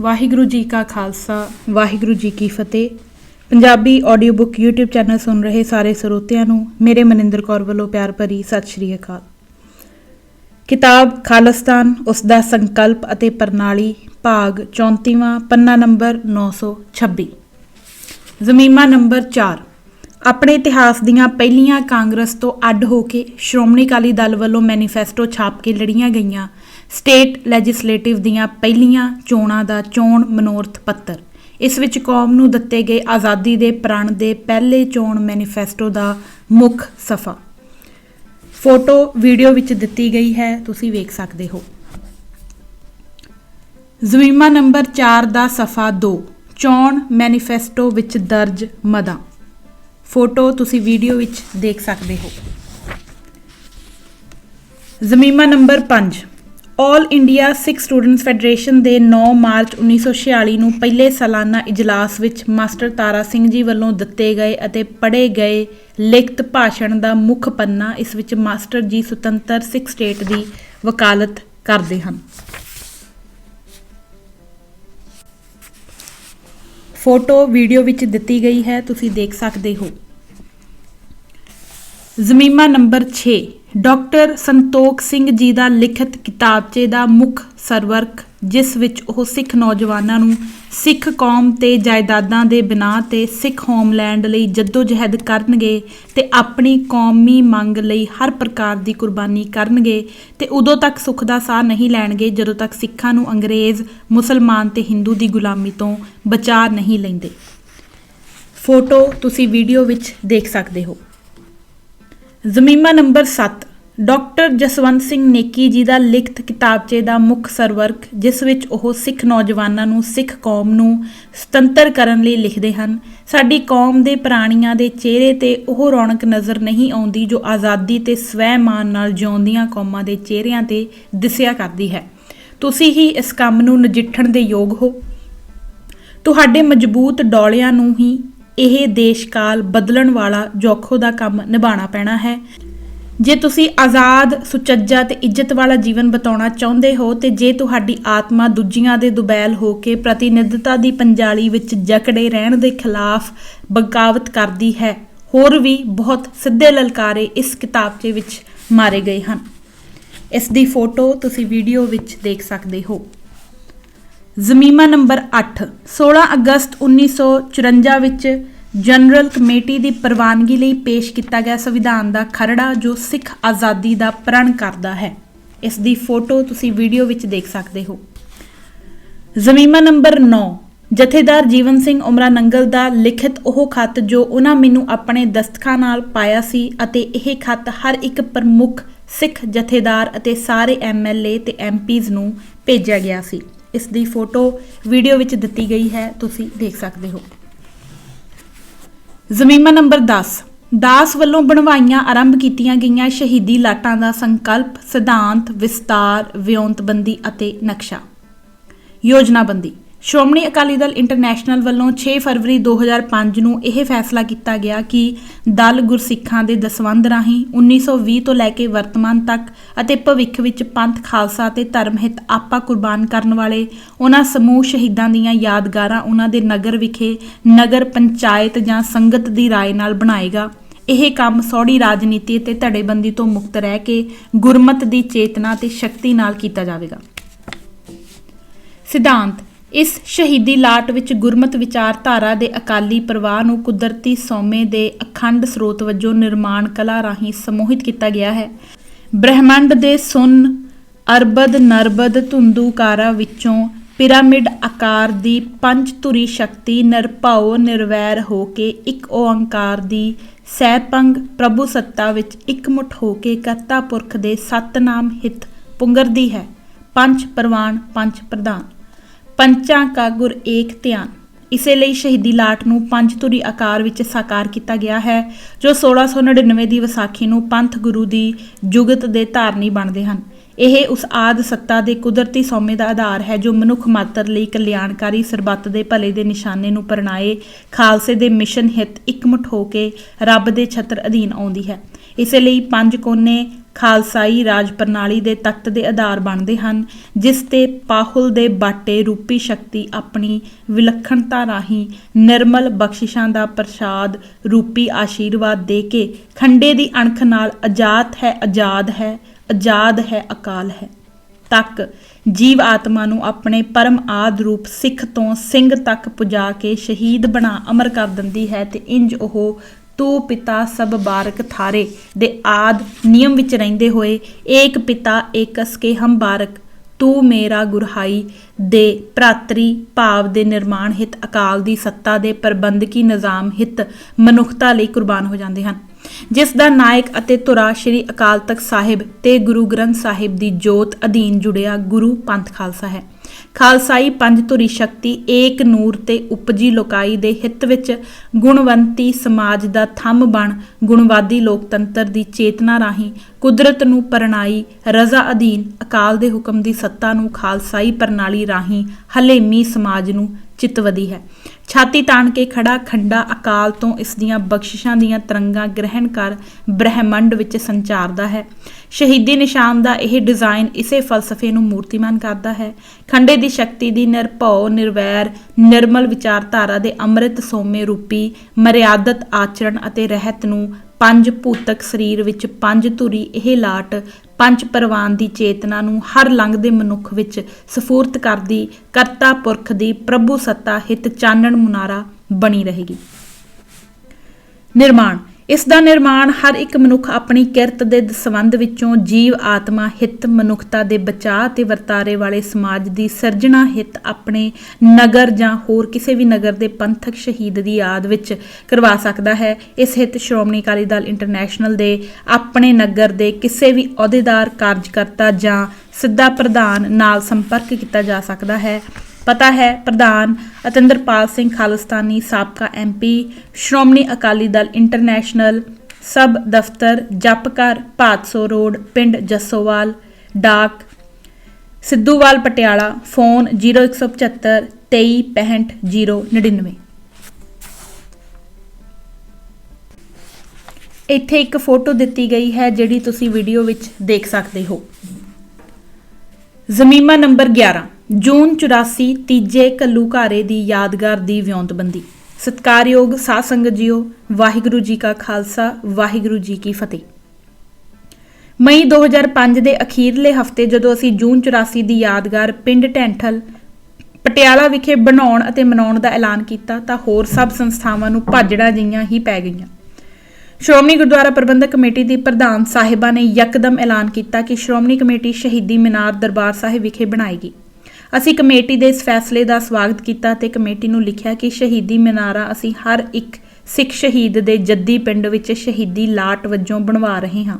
ਵਾਹਿਗੁਰੂ ਜੀ ਕਾ ਖਾਲਸਾ, ਵਾਹਿਗੁਰੂ ਜੀ ਕੀ ਫਤਿਹ। Punjabi audio book YouTube channel ਸੁਣ ਰਹੇ ਸਾਰੇ ਸਰੋਤਿਆਂ ਨੂੰ ਮੇਰੇ ਮਨਿੰਦਰ ਕੌਰ ਵੱਲੋਂ ਪਿਆਰ ਭਰੀ ਸਤਿ ਸ਼੍ਰੀ ਅਕਾਲ। ਕਿਤਾਬ ਖਾਲਿਸਤਾਨ, ਉਸ ਦਾ ਸੰਕਲਪ ਅਤੇ ਪ੍ਰਣਾਲੀ, ਭਾਗ 34ਵਾਂ ਪੰਨਾ ਨੰਬਰ 926 ਜ਼ਮੀਮਾ ਨੰਬਰ 4 ਆਪਣੇ ਇਤਿਹਾਸ ਦੀਆਂ ਪਹਿਲੀਆਂ ਕਾਂਗਰਸ ਤੋਂ ਅੱਡ ਹੋ ਕੇ ਸ਼੍ਰੋਮਣੀ ਅਕਾਲੀ ਦਲ ਵੱਲੋਂ ਮੈਨੀਫੈਸਟੋ ਛਾਪ ਕੇ ਲੜੀਆਂ ਗਈਆਂ ਸਟੇਟ ਲੈਜਿਸਲੇਟਿਵ ਦੀਆਂ ਪਹਿਲੀਆਂ ਚੋਣਾਂ ਦਾ ਚੋਣ ਮਨੋਰਥ ਪੱਤਰ। ਇਸ ਵਿੱਚ ਕੌਮ ਨੂੰ ਦਿੱਤੇ ਗਏ ਆਜ਼ਾਦੀ ਦੇ ਪ੍ਰਣ ਦੇ ਪਹਿਲੇ ਚੋਣ ਮੈਨੀਫੈਸਟੋ ਦਾ ਮੁੱਖ ਸਫਾ। ਫੋਟੋ ਵੀਡੀਓ ਵਿੱਚ ਦਿੱਤੀ ਗਈ ਹੈ, ਤੁਸੀਂ ਵੇਖ ਸਕਦੇ ਹੋ। ਜ਼ਮੀਮਾ ਨੰਬਰ 4 ਦਾ ਸਫਾ 2 ਚੋਣ ਮੈਨੀਫੈਸਟੋ ਵਿੱਚ ਦਰਜ ਮਦਾਂ। ਫੋਟੋ ਤੁਸੀਂ ਵੀਡੀਓ ਵਿੱਚ ਦੇਖ ਸਕਦੇ ਹੋ। ਜ਼ਮੀਮਾ number 5 all India Sikh students federation ਦੇ 9 ਮਾਰਚ 1946 ਨੂੰ ਪਹਿਲੇ ਸਾਲਾਨਾ ਇਜਲਾਸ ਵਿੱਚ ਮਾਸਟਰ ਤਾਰਾ ਸਿੰਘ ਜੀ ਵੱਲੋਂ ਦਿੱਤੇ ਗਏ ਅਤੇ ਪੜ੍ਹੇ ਗਏ ਲਿਖਤ ਭਾਸ਼ਣ ਦਾ ਮੁੱਖ ਪੰਨਾ ਇਸ ਵਿੱਚ ਮਾਸਟਰ ਜੀ ਸੁਤੰਤਰ ਸਿੱਖ ਸਟੇਟ ਦੀ ਵਕਾਲਤ ਕਰਦੇ ਹਨ। ਫੋਟੋ, ਵੀਡੀਓ ਵਿੱਚ ਦਿੱਤੀ ਗਈ ਹੈ, ਤੁਸੀਂ ਦੇਖ ਸਕਦੇ ਹੋ। ਜ਼ਮੀਮਾ ਨੰਬਰ 6 ਡਾਕਟਰ ਸੰਤੋਖ ਸਿੰਘ ਜੀ ਦਾ ਲਿਖਤ ਕਿਤਾਬਚੇ ਦਾ ਮੁੱਖ ਸਰਵਰਕ, ਜਿਸ ਵਿੱਚ ਉਹ ਸਿੱਖ ਨੌਜਵਾਨਾਂ ਨੂੰ ਸਿੱਖ ਕੌਮ ਤੇ ਜਾਇਦਾਦਾਂ ਦੇ ਬਿਨਾਂ ਤੇ ਸਿੱਖ ਹੋਮਲੈਂਡ ਲਈ ਜਦੋਜਹਿਦ ਕਰਨਗੇ ਤੇ ਆਪਣੀ ਕੌਮੀ ਮੰਗ ਲਈ ਹਰ ਪ੍ਰਕਾਰ ਦੀ ਕੁਰਬਾਨੀ ਕਰਨਗੇ ਤੇ ਉਦੋਂ ਤੱਕ ਸੁੱਖ ਦਾ ਸਾਹ ਨਹੀਂ ਲੈਣਗੇ ਜਦੋਂ ਤੱਕ ਸਿੱਖਾਂ ਨੂੰ ਅੰਗਰੇਜ਼, ਮੁਸਲਮਾਨ ਤੇ ਹਿੰਦੂ ਦੀ ਗੁਲਾਮੀ ਤੋਂ ਬਚਾ ਨਹੀਂ ਲੈਂਦੇ। ਫੋਟੋ ਤੁਸੀਂ ਵੀਡੀਓ ਵਿੱਚ ਦੇਖ ਸਕਦੇ ਹੋ। ਜ਼ਮੀਮਾ ਨੰਬਰ 7 ਡਾਕਟਰ ਜਸਵੰਤ ਸਿੰਘ ਨੇਕੀ ਜੀ ਦਾ ਲਿਖਤ ਕਿਤਾਬਚੇ ਦਾ ਮੁੱਖ ਸਰਵਰਕ, ਜਿਸ ਵਿੱਚ ਉਹ ਸਿੱਖ ਨੌਜਵਾਨਾਂ ਨੂੰ ਸਿੱਖ ਕੌਮ ਨੂੰ ਸੁਤੰਤਰ ਕਰਨ ਲਈ ਲਿਖਦੇ ਹਨ। ਸਾਡੀ ਕੌਮ ਦੇ ਪ੍ਰਾਣੀਆਂ ਦੇ ਚਿਹਰੇ ਤੇ ਉਹ ਰੌਣਕ ਨਜ਼ਰ ਨਹੀਂ ਆਉਂਦੀ ਜੋ ਆਜ਼ਾਦੀ ਤੇ ਸਵੈਮਾਨ ਨਾਲ ਜਿਉਂਦੀਆਂ ਕੌਮਾਂ ਦੇ ਚਿਹਰਿਆਂ ਤੇ ਦਿਸਿਆ ਕਰਦੀ ਹੈ। ਤੁਸੀਂ ਹੀ ਇਸ ਕੰਮ ਨੂੰ ਨਜਿੱਠਣ ਦੇ ਯੋਗ ਹੋ। ਤੁਹਾਡੇ ਮਜ਼ਬੂਤ ਡੌਲਿਆਂ ਨੂੰ ਹੀ ਇਹ ਦੇਸ਼ਕਾਲ ਬਦਲਣ ਵਾਲਾ ਜੋਖੋ ਦਾ ਕੰਮ ਨਿਭਾਉਣਾ ਪੈਣਾ ਹੈ। ਜੇ ਤੁਸੀਂ ਆਜ਼ਾਦ, ਸੁਚੱਜਾ ਤੇ ਇੱਜ਼ਤ ਵਾਲਾ ਜੀਵਨ ਬਤਾਉਣਾ ਚਾਹੁੰਦੇ ਹੋ, ਤੇ ਜੇ ਤੁਹਾਡੀ ਆਤਮਾ ਦੂਜੀਆਂ ਦੇ ਦੁਬੈਲ ਹੋ ਕੇ ਪ੍ਰਤੀਨਿਧਤਾ ਦੀ ਪੰਜਾਲੀ ਵਿੱਚ ਜਕੜੇ ਰਹਿਣ ਦੇ ਖਿਲਾਫ ਬਗਾਵਤ ਕਰਦੀ ਹੈ, ਹੋਰ ਵੀ ਬਹੁਤ ਸਿੱਧੇ ਲਲਕਾਰੇ ਇਸ ਕਿਤਾਬ ਦੇ ਵਿੱਚ ਮਾਰੇ ਗਏ ਹਨ। ਇਸ ਦੀ ਫੋਟੋ ਤੁਸੀਂ ਵੀਡੀਓ ਵਿੱਚ ਦੇਖ ਸਕਦੇ ਹੋ। ਜ਼ਮੀਮਾ ਨੰਬਰ 8 16 ਅਗਸਤ 1954 ਵਿੱਚ ਜਨਰਲ ਕਮੇਟੀ ਦੀ ਪ੍ਰਵਾਨਗੀ ਲਈ ਪੇਸ਼ ਕੀਤਾ ਗਿਆ ਸੰਵਿਧਾਨ ਦਾ ਖਰੜਾ ਜੋ ਸਿੱਖ ਆਜ਼ਾਦੀ ਦਾ ਪ੍ਰਣ ਕਰਦਾ ਹੈ। ਇਸ ਦੀ ਫੋਟੋ ਤੁਸੀਂ ਵੀਡੀਓ ਵਿੱਚ ਦੇਖ ਸਕਦੇ ਹੋ। ਜ਼ਮੀਮਾ ਨੰਬਰ 9 ਜਥੇਦਾਰ ਜੀਵਨ ਸਿੰਘ ਉਮਰਾ ਨੰਗਲ ਦਾ ਲਿਖਿਤ ਉਹ ਖੱਤ ਜੋ ਉਹਨਾਂ ਮੈਨੂੰ ਆਪਣੇ ਦਸਤਖਾਂ ਨਾਲ ਪਾਇਆ ਸੀ ਅਤੇ ਇਹ ਖੱਤ ਹਰ ਇੱਕ ਪ੍ਰਮੁੱਖ ਸਿੱਖ ਜਥੇਦਾਰ ਅਤੇ ਸਾਰੇ ਐਮਐਲਏ ਤੇ ਐਮਪੀਜ਼ ਨੂੰ ਭੇਜਿਆ ਗਿਆ ਸੀ। ਇਸ ਦੀ ਫੋਟੋ ਵੀਡੀਓ ਵਿੱਚ ਦਿੱਤੀ ਗਈ ਹੈ, ਤੁਸੀਂ ਦੇਖ ਸਕਦੇ ਹੋ। ਜ਼ਮੀਮਾ ਨੰਬਰ 10 ਦਾਸ ਵੱਲੋਂ ਬਣਵਾਈਆਂ, ਆਰੰਭ ਕੀਤੀਆਂ ਗਈਆਂ ਸ਼ਹੀਦੀ ਲਾਟਾਂ ਦਾ ਸੰਕਲਪ, ਸਿਧਾਂਤ, ਵਿਸਤਾਰ, ਵਿਉਂਤਬੰਦੀ ਅਤੇ ਨਕਸ਼ਾ। ਯੋਜਨਾਬੰਦੀ। ਸ਼੍ਰੋਮਣੀ ਅਕਾਲੀ ਦਲ ਇੰਟਰਨੈਸ਼ਨਲ ਵੱਲੋਂ 6 ਫਰਵਰੀ 2005 ਨੂੰ ਇਹ ਫੈਸਲਾ ਕੀਤਾ ਗਿਆ ਕਿ ਦਲ ਗੁਰਸਿੱਖਾਂ ਦੇ ਦਸਵੰਦ ਰਾਹੀਂ 1920 ਤੋਂ ਲੈ ਕੇ ਵਰਤਮਾਨ ਤੱਕ ਅਤੇ ਭਵਿੱਖ ਵਿੱਚ ਪੰਥ, ਖਾਲਸਾ ਤੇ ਧਰਮ ਹਿੱਤ ਆਪਾ ਕੁਰਬਾਨ ਕਰਨ ਵਾਲੇ ਉਹਨਾਂ ਸਮੂਹ ਸ਼ਹੀਦਾਂ ਦੀਆਂ ਯਾਦਗਾਰਾਂ ਉਹਨਾਂ ਦੇ ਨਗਰ ਵਿਖੇ ਨਗਰ ਪੰਚਾਇਤ ਜਾਂ ਸੰਗਤ ਦੀ ਰਾਏ ਨਾਲ ਬਣਾਏਗਾ। ਇਹ ਕੰਮ ਸੌੜੀ ਰਾਜਨੀਤੀ ਤੇ ਧੜੇਬੰਦੀ ਤੋਂ ਮੁਕਤ ਰਹਿ ਕੇ ਗੁਰਮਤ ਦੀ ਚੇਤਨਾ ਤੇ ਸ਼ਕਤੀ ਨਾਲ ਕੀਤਾ ਜਾਵੇਗਾ। ਸਿਧਾਂਤ ਇਸ ਸ਼ਹੀਦੀ ਲਾਟ ਵਿੱਚ ਗੁਰਮਤ ਵਿਚਾਰਧਾਰਾ ਦੇ ਅਕਾਲੀ ਪ੍ਰਵਾਹ ਨੂੰ ਕੁਦਰਤੀ ਸੌਮੇ ਦੇ ਅਖੰਡ ਸਰੋਤ ਵਜੋਂ ਨਿਰਮਾਣ ਕਲਾ ਰਾਹੀਂ ਸਮੋਹਿਤ ਕੀਤਾ ਗਿਆ ਹੈ। ਬ੍ਰਹਿਮੰਡ ਦੇ ਸੁਨ, ਅਰਬਦ, ਨਰਬਦ, ਧੁੰਦੂਕਾਰਾ ਵਿੱਚੋਂ ਪਿਰਾਮਿਡ ਆਕਾਰ ਦੀ ਪੰਜ ਧੁਰੀ ਸ਼ਕਤੀ ਨਿਰਭਉ ਨਿਰਵੈਰ ਹੋ ਕੇ ਇੱਕ ਓੰਕਾਰ ਦੀ ਸਹਿਪੰਗ ਪ੍ਰਭੂ ਸੱਤਾ ਵਿੱਚ ਇਕਮੁੱਠ ਹੋ ਕੇ ਕਰਤਾ ਪੁਰਖ ਦੇ ਸਤਨਾਮ ਹਿਤ ਪੁੰਗਰਦੀ ਹੈ। ਪੰਜ ਪ੍ਰਵਾਨ, ਪੰਜ ਪ੍ਰਧਾਨ। ਪੰਚਾਂ ਕਾ ਗੁਰ ਏਕ ਧਿਆਨ। ਇਸੇ ਲਈ ਸ਼ਹੀਦੀ ਲਾਟ ਨੂੰ ਪੰਜ ਧੁਰੀ ਆਕਾਰ ਵਿੱਚ ਸਾਕਾਰ ਕੀਤਾ ਗਿਆ ਹੈ, ਜੋ 1699 ਦੀ ਵਿਸਾਖੀ ਨੂੰ ਪੰਥ ਗੁਰੂ ਦੀ ਜੁਗਤ ਦੇ ਧਾਰਨੀ ਬਣਦੇ ਹਨ। ਇਹ ਉਸ ਆਦ ਸੱਤਾ ਦੇ ਕੁਦਰਤੀ ਸੌਮੇ ਦਾ ਆਧਾਰ ਹੈ, ਜੋ ਮਨੁੱਖ ਮਾਤਰ ਲਈ ਕਲਿਆਣਕਾਰੀ ਸਰਬੱਤ ਦੇ ਭਲੇ ਦੇ ਨਿਸ਼ਾਨੇ ਨੂੰ ਪਰਣਾਏ, ਖਾਲਸੇ ਦੇ ਮਿਸ਼ਨ ਹਿੱਤ ਇਕਮੁੱਠ ਹੋ ਕੇ ਰੱਬ ਦੇ ਛਤਰ ਅਧੀਨ ਆਉਂਦੀ ਹੈ। ਇਸੇ ਲਈ ਪੰਜ ਕੋਨੇ ਖਾਲਸਾਈ ਰਾਜ ਪ੍ਰਣਾਲੀ ਦੇ ਤਖਤ ਦੇ ਆਧਾਰ ਬਣਦੇ ਹਨ, ਜਿਸ ਤੇ ਪਾਹੁਲ ਦੇ ਬਾਟੇ ਰੂਪੀ ਸ਼ਕਤੀ ਆਪਣੀ ਵਿਲੱਖਣਤਾ ਰਾਹੀਂ ਨਿਰਮਲ ਬਖਸ਼ਿਸ਼ਾਂ ਦਾ ਪ੍ਰਸਾਦ ਰੂਪੀ ਆਸ਼ੀਰਵਾਦ ਦੇ ਕੇ ਖੰਡੇ ਦੀ ਅਣਖ ਨਾਲ ਆਜ਼ਾਦ ਹੈ ਆਜ਼ਾਦ ਹੈ ਆਜ਼ਾਦ ਹੈ, ਅਕਾਲ ਹੈ। ਤੱਕ ਜੀਵ ਆਤਮਾ ਨੂੰ ਆਪਣੇ ਪਰਮ ਆਦ ਰੂਪ ਸਿੱਖ ਤੋਂ ਸਿੰਘ ਤੱਕ ਪੁਜਾ ਕੇ ਸ਼ਹੀਦ ਬਣਾ ਅਮਰ ਕਰ ਦਿੰਦੀ ਹੈ ਤੇ ਇੰਜ ਉਹ ਤੂੰ ਪਿਤਾ ਸਭ ਬਾਰਕ ਥਾਰੇ ਦੇ ਆਦ ਨਿਯਮ ਵਿੱਚ ਰਹਿੰਦੇ ਹੋਏ, ਏਕ ਪਿਤਾ ਏਕਸ ਕੇ ਹਮ ਬਾਰਕ। ਤੂੰ ਮੇਰਾ ਗੁਰਹਾਈ ਦੇ ਭਰਾਤਰੀ ਭਾਵ ਦੇ ਨਿਰਮਾਣ ਹਿਤ, ਅਕਾਲ ਦੀ ਸੱਤਾ ਦੇ ਪ੍ਰਬੰਧਕੀ ਨਿਜ਼ਾਮ ਹਿਤ ਮਨੁੱਖਤਾ ਲਈ ਕੁਰਬਾਨ ਹੋ ਜਾਂਦੇ ਹਨ। ਜਿਸ ਦਾ ਨਾਇਕ ਅਤੇ ਧੁਰਾ ਸ਼੍ਰੀ ਅਕਾਲ ਤਖਤ ਸਾਹਿਬ ਤੇ ਗੁਰੂ ਗ੍ਰੰਥ ਸਾਹਿਬ ਦੀ ਜੋਤ ਅਧੀਨ ਜੁੜਿਆ ਗੁਰੂ ਪੰਥ ਖਾਲਸਾ ਹੈ। ਖਾਲਸਾਈ ਪੰਜ ਧੁਰੀ ਸ਼ਕਤੀ ਏਕ ਨੂਰ ਤੇ ਉਪਜੀ ਲੋਕਾਈ ਦੇ ਹਿੱਤ ਵਿੱਚ ਗੁਣਵੰਤੀ ਸਮਾਜ ਦਾ ਥੰਮ ਬਣ ਗੁਣਵਾਦੀ ਲੋਕਤੰਤਰ ਦੀ ਚੇਤਨਾ ਰਾਹੀਂ ਕੁਦਰਤ ਨੂੰ ਪਰਣਾਈ ਰਜ਼ਾ ਅਧੀਨ ਅਕਾਲ ਦੇ ਹੁਕਮ ਦੀ ਸੱਤਾ ਨੂੰ ਖਾਲਸਾਈ ਪ੍ਰਣਾਲੀ ਰਾਹੀਂ ਹਲੇਮੀ ਸਮਾਜ ਨੂੰ ਚਿਤਵਦੀ ਹੈ। ਛਾਤੀ ਤਾਣ ਕੇ ਖੜਾ ਖੰਡਾ ਅਕਾਲ ਤੋਂ ਇਸ ਦੀਆਂ ਬਖਸ਼ਿਸ਼ਾਂ ਦੀਆਂ ਤਰੰਗਾਂ ਗ੍ਰਹਿਣ ਕਰ ਬ੍ਰਹਿਮੰਡ ਵਿੱਚ ਸੰਚਾਰਦਾ ਹੈ। ਸ਼ਹੀਦੀ ਨਿਸ਼ਾਨ ਦਾ ਇਹ ਡਿਜ਼ਾਈਨ ਇਸੇ ਫਲਸਫੇ ਨੂੰ ਮੂਰਤੀਮਾਨ ਕਰਦਾ ਹੈ। ਖੰਡੇ ਦੀ ਸ਼ਕਤੀ ਦੀ ਨਿਰਭਉ, ਨਿਰਵੈਰ, ਨਿਰਮਲ ਵਿਚਾਰਧਾਰਾ ਦੇ ਅੰਮ੍ਰਿਤ ਸੋਮੇ ਰੂਪੀ ਮਰਿਆਦਤ ਆਚਰਣ ਅਤੇ ਰਹਿਤ ਨੂੰ ਪੰਜ ਭੂਤਕ ਸਰੀਰ ਵਿੱਚ ਪੰਜ ਧੁਰੀ ਇਹ ਲਾਟ ਪੰਜ ਪਰਵਾਨ ਦੀ ਚੇਤਨਾ ਨੂੰ ਹਰ ਲੰਘਦੇ ਮਨੁੱਖ ਵਿੱਚ ਸਫੂਰਤ ਕਰਦੀ, ਕਰਤਾ ਪੁਰਖ ਦੀ ਪ੍ਰਭੂ ਸੱਤਾ ਹਿਤ ਚਾਨਣ ਮੁਨਾਰਾ ਬਣੀ ਰਹੇਗੀ। ਨਿਰਮਾਣ ਇਸ ਦਾ ਨਿਰਮਾਣ ਹਰ ਇੱਕ ਮਨੁੱਖ ਆਪਣੀ ਕਿਰਤ ਦੇ ਸੰਬੰਧ ਵਿੱਚੋਂ ਜੀਵ, ਆਤਮਾ, ਹਿੱਤ, ਮਨੁੱਖਤਾ ਦੇ ਬਚਾਅ ਤੇ ਵਰਤਾਰੇ ਵਾਲੇ ਸਮਾਜ ਦੀ ਸਿਰਜਣਾ ਹਿੱਤ ਆਪਣੇ ਨਗਰ ਜਾਂ ਹੋਰ ਕਿਸੇ ਵੀ ਨਗਰ ਦੇ ਪੰਥਕ ਸ਼ਹੀਦ ਦੀ ਯਾਦ ਵਿੱਚ ਕਰਵਾ ਸਕਦਾ ਹੈ। ਇਸ ਹਿੱਤ ਸ਼੍ਰੋਮਣੀ ਅਕਾਲੀ ਦਲ ਇੰਟਰਨੈਸ਼ਨਲ ਦੇ ਆਪਣੇ ਨਗਰ ਦੇ ਕਿਸੇ ਵੀ ਅਹੁਦੇਦਾਰ, ਕਾਰਜਕਰਤਾ ਜਾਂ ਸਿੱਧਾ ਪ੍ਰਧਾਨ ਨਾਲ ਸੰਪਰਕ ਕੀਤਾ ਜਾ ਸਕਦਾ ਹੈ। ਪਤਾ ਹੈ, ਪ੍ਰਧਾਨ ਅਤਿੰਦਰਪਾਲ ਸਿੰਘ ਖਾਲਿਸਤਾਨੀ ਸਾਬਕਾ ਐਮਪੀ ਸ਼੍ਰੋਮਣੀ ਅਕਾਲੀ ਦਲ ਇੰਟਰਨੈਸ਼ਨਲ, ਸਬ ਦਫ਼ਤਰ ਜਪਕਰ ਭਾਦਸੋ ਰੋਡ, ਪਿੰਡ ਜੱਸੋਵਾਲ, ਡਾਕ, ਸਿੱਧੂਵਾਲ, ਪਟਿਆਲਾ, ਫੋਨ 0175 2365 ਇੱਥੇ ਇੱਕ ਫੋਟੋ ਦਿੱਤੀ ਗਈ ਹੈ, ਜਿਹੜੀ ਤੁਸੀਂ ਵੀਡੀਓ ਵਿੱਚ ਦੇਖ ਸਕਦੇ ਹੋ। ਜ਼ਮੀਮਾ ਨੰਬਰ 11 ਜੂਨ 84 ਤੀਜੇ ਕੱਲੂਘਾਰੇ ਦੀ ਯਾਦਗਾਰ ਦੀ ਵਿਉਂਤਬੰਦੀ। ਸਤਕਾਰਯੋਗ ਸਾਧ ਸੰਗਤ ਜੀਓ, ਵਾਹਿਗੁਰੂ ਜੀ ਕਾ ਖਾਲਸਾ, ਵਾਹਿਗੁਰੂ ਜੀ ਕੀ ਫਤਿਹ। ਮਈ 2005 ਦੇ ਅਖੀਰਲੇ ਹਫ਼ਤੇ ਜਦੋਂ ਅਸੀਂ ਜੂਨ 84 ਦੀ ਯਾਦਗਾਰ ਪਿੰਡ ਟੈਂਠਲ, ਪਟਿਆਲਾ ਵਿਖੇ ਬਣਾਉਣ ਅਤੇ ਮਨਾਉਣ ਦਾ ਐਲਾਨ ਕੀਤਾ, ਤਾਂ ਹੋਰ ਸਭ ਸੰਸਥਾਵਾਂ ਨੂੰ ਭਾਜੜਾਂ ਜਿਹੀਆਂ ਹੀ ਪੈ ਗਈਆਂ। ਸ਼੍ਰੋਮਣੀ ਗੁਰਦੁਆਰਾ ਪ੍ਰਬੰਧਕ ਕਮੇਟੀ ਦੀ ਪ੍ਰਧਾਨ ਸਾਹਿਬਾ ਨੇ ਯਕਦਮ ਐਲਾਨ ਕੀਤਾ ਕਿ ਸ਼੍ਰੋਮਣੀ ਕਮੇਟੀ ਸ਼ਹੀਦੀ ਮੀਨਾਰ ਦਰਬਾਰ ਸਾਹਿਬ ਵਿਖੇ ਬਣਾਏਗੀ। ਅਸੀਂ ਕਮੇਟੀ ਦੇ ਇਸ ਫੈਸਲੇ ਦਾ ਸਵਾਗਤ ਕੀਤਾ ਤੇ ਕਮੇਟੀ ਨੂੰ ਲਿਖਿਆ ਕਿ ਸ਼ਹੀਦੀ ਮੀਨਾਰਾ ਅਸੀਂ ਹਰ ਇੱਕ ਸਿੱਖ ਸ਼ਹੀਦ ਦੇ ਜੱਦੀ ਪਿੰਡ ਵਿੱਚ ਸ਼ਹੀਦੀ ਲਾਟ ਵਜੋਂ ਬਣਵਾ ਰਹੇ ਹਾਂ।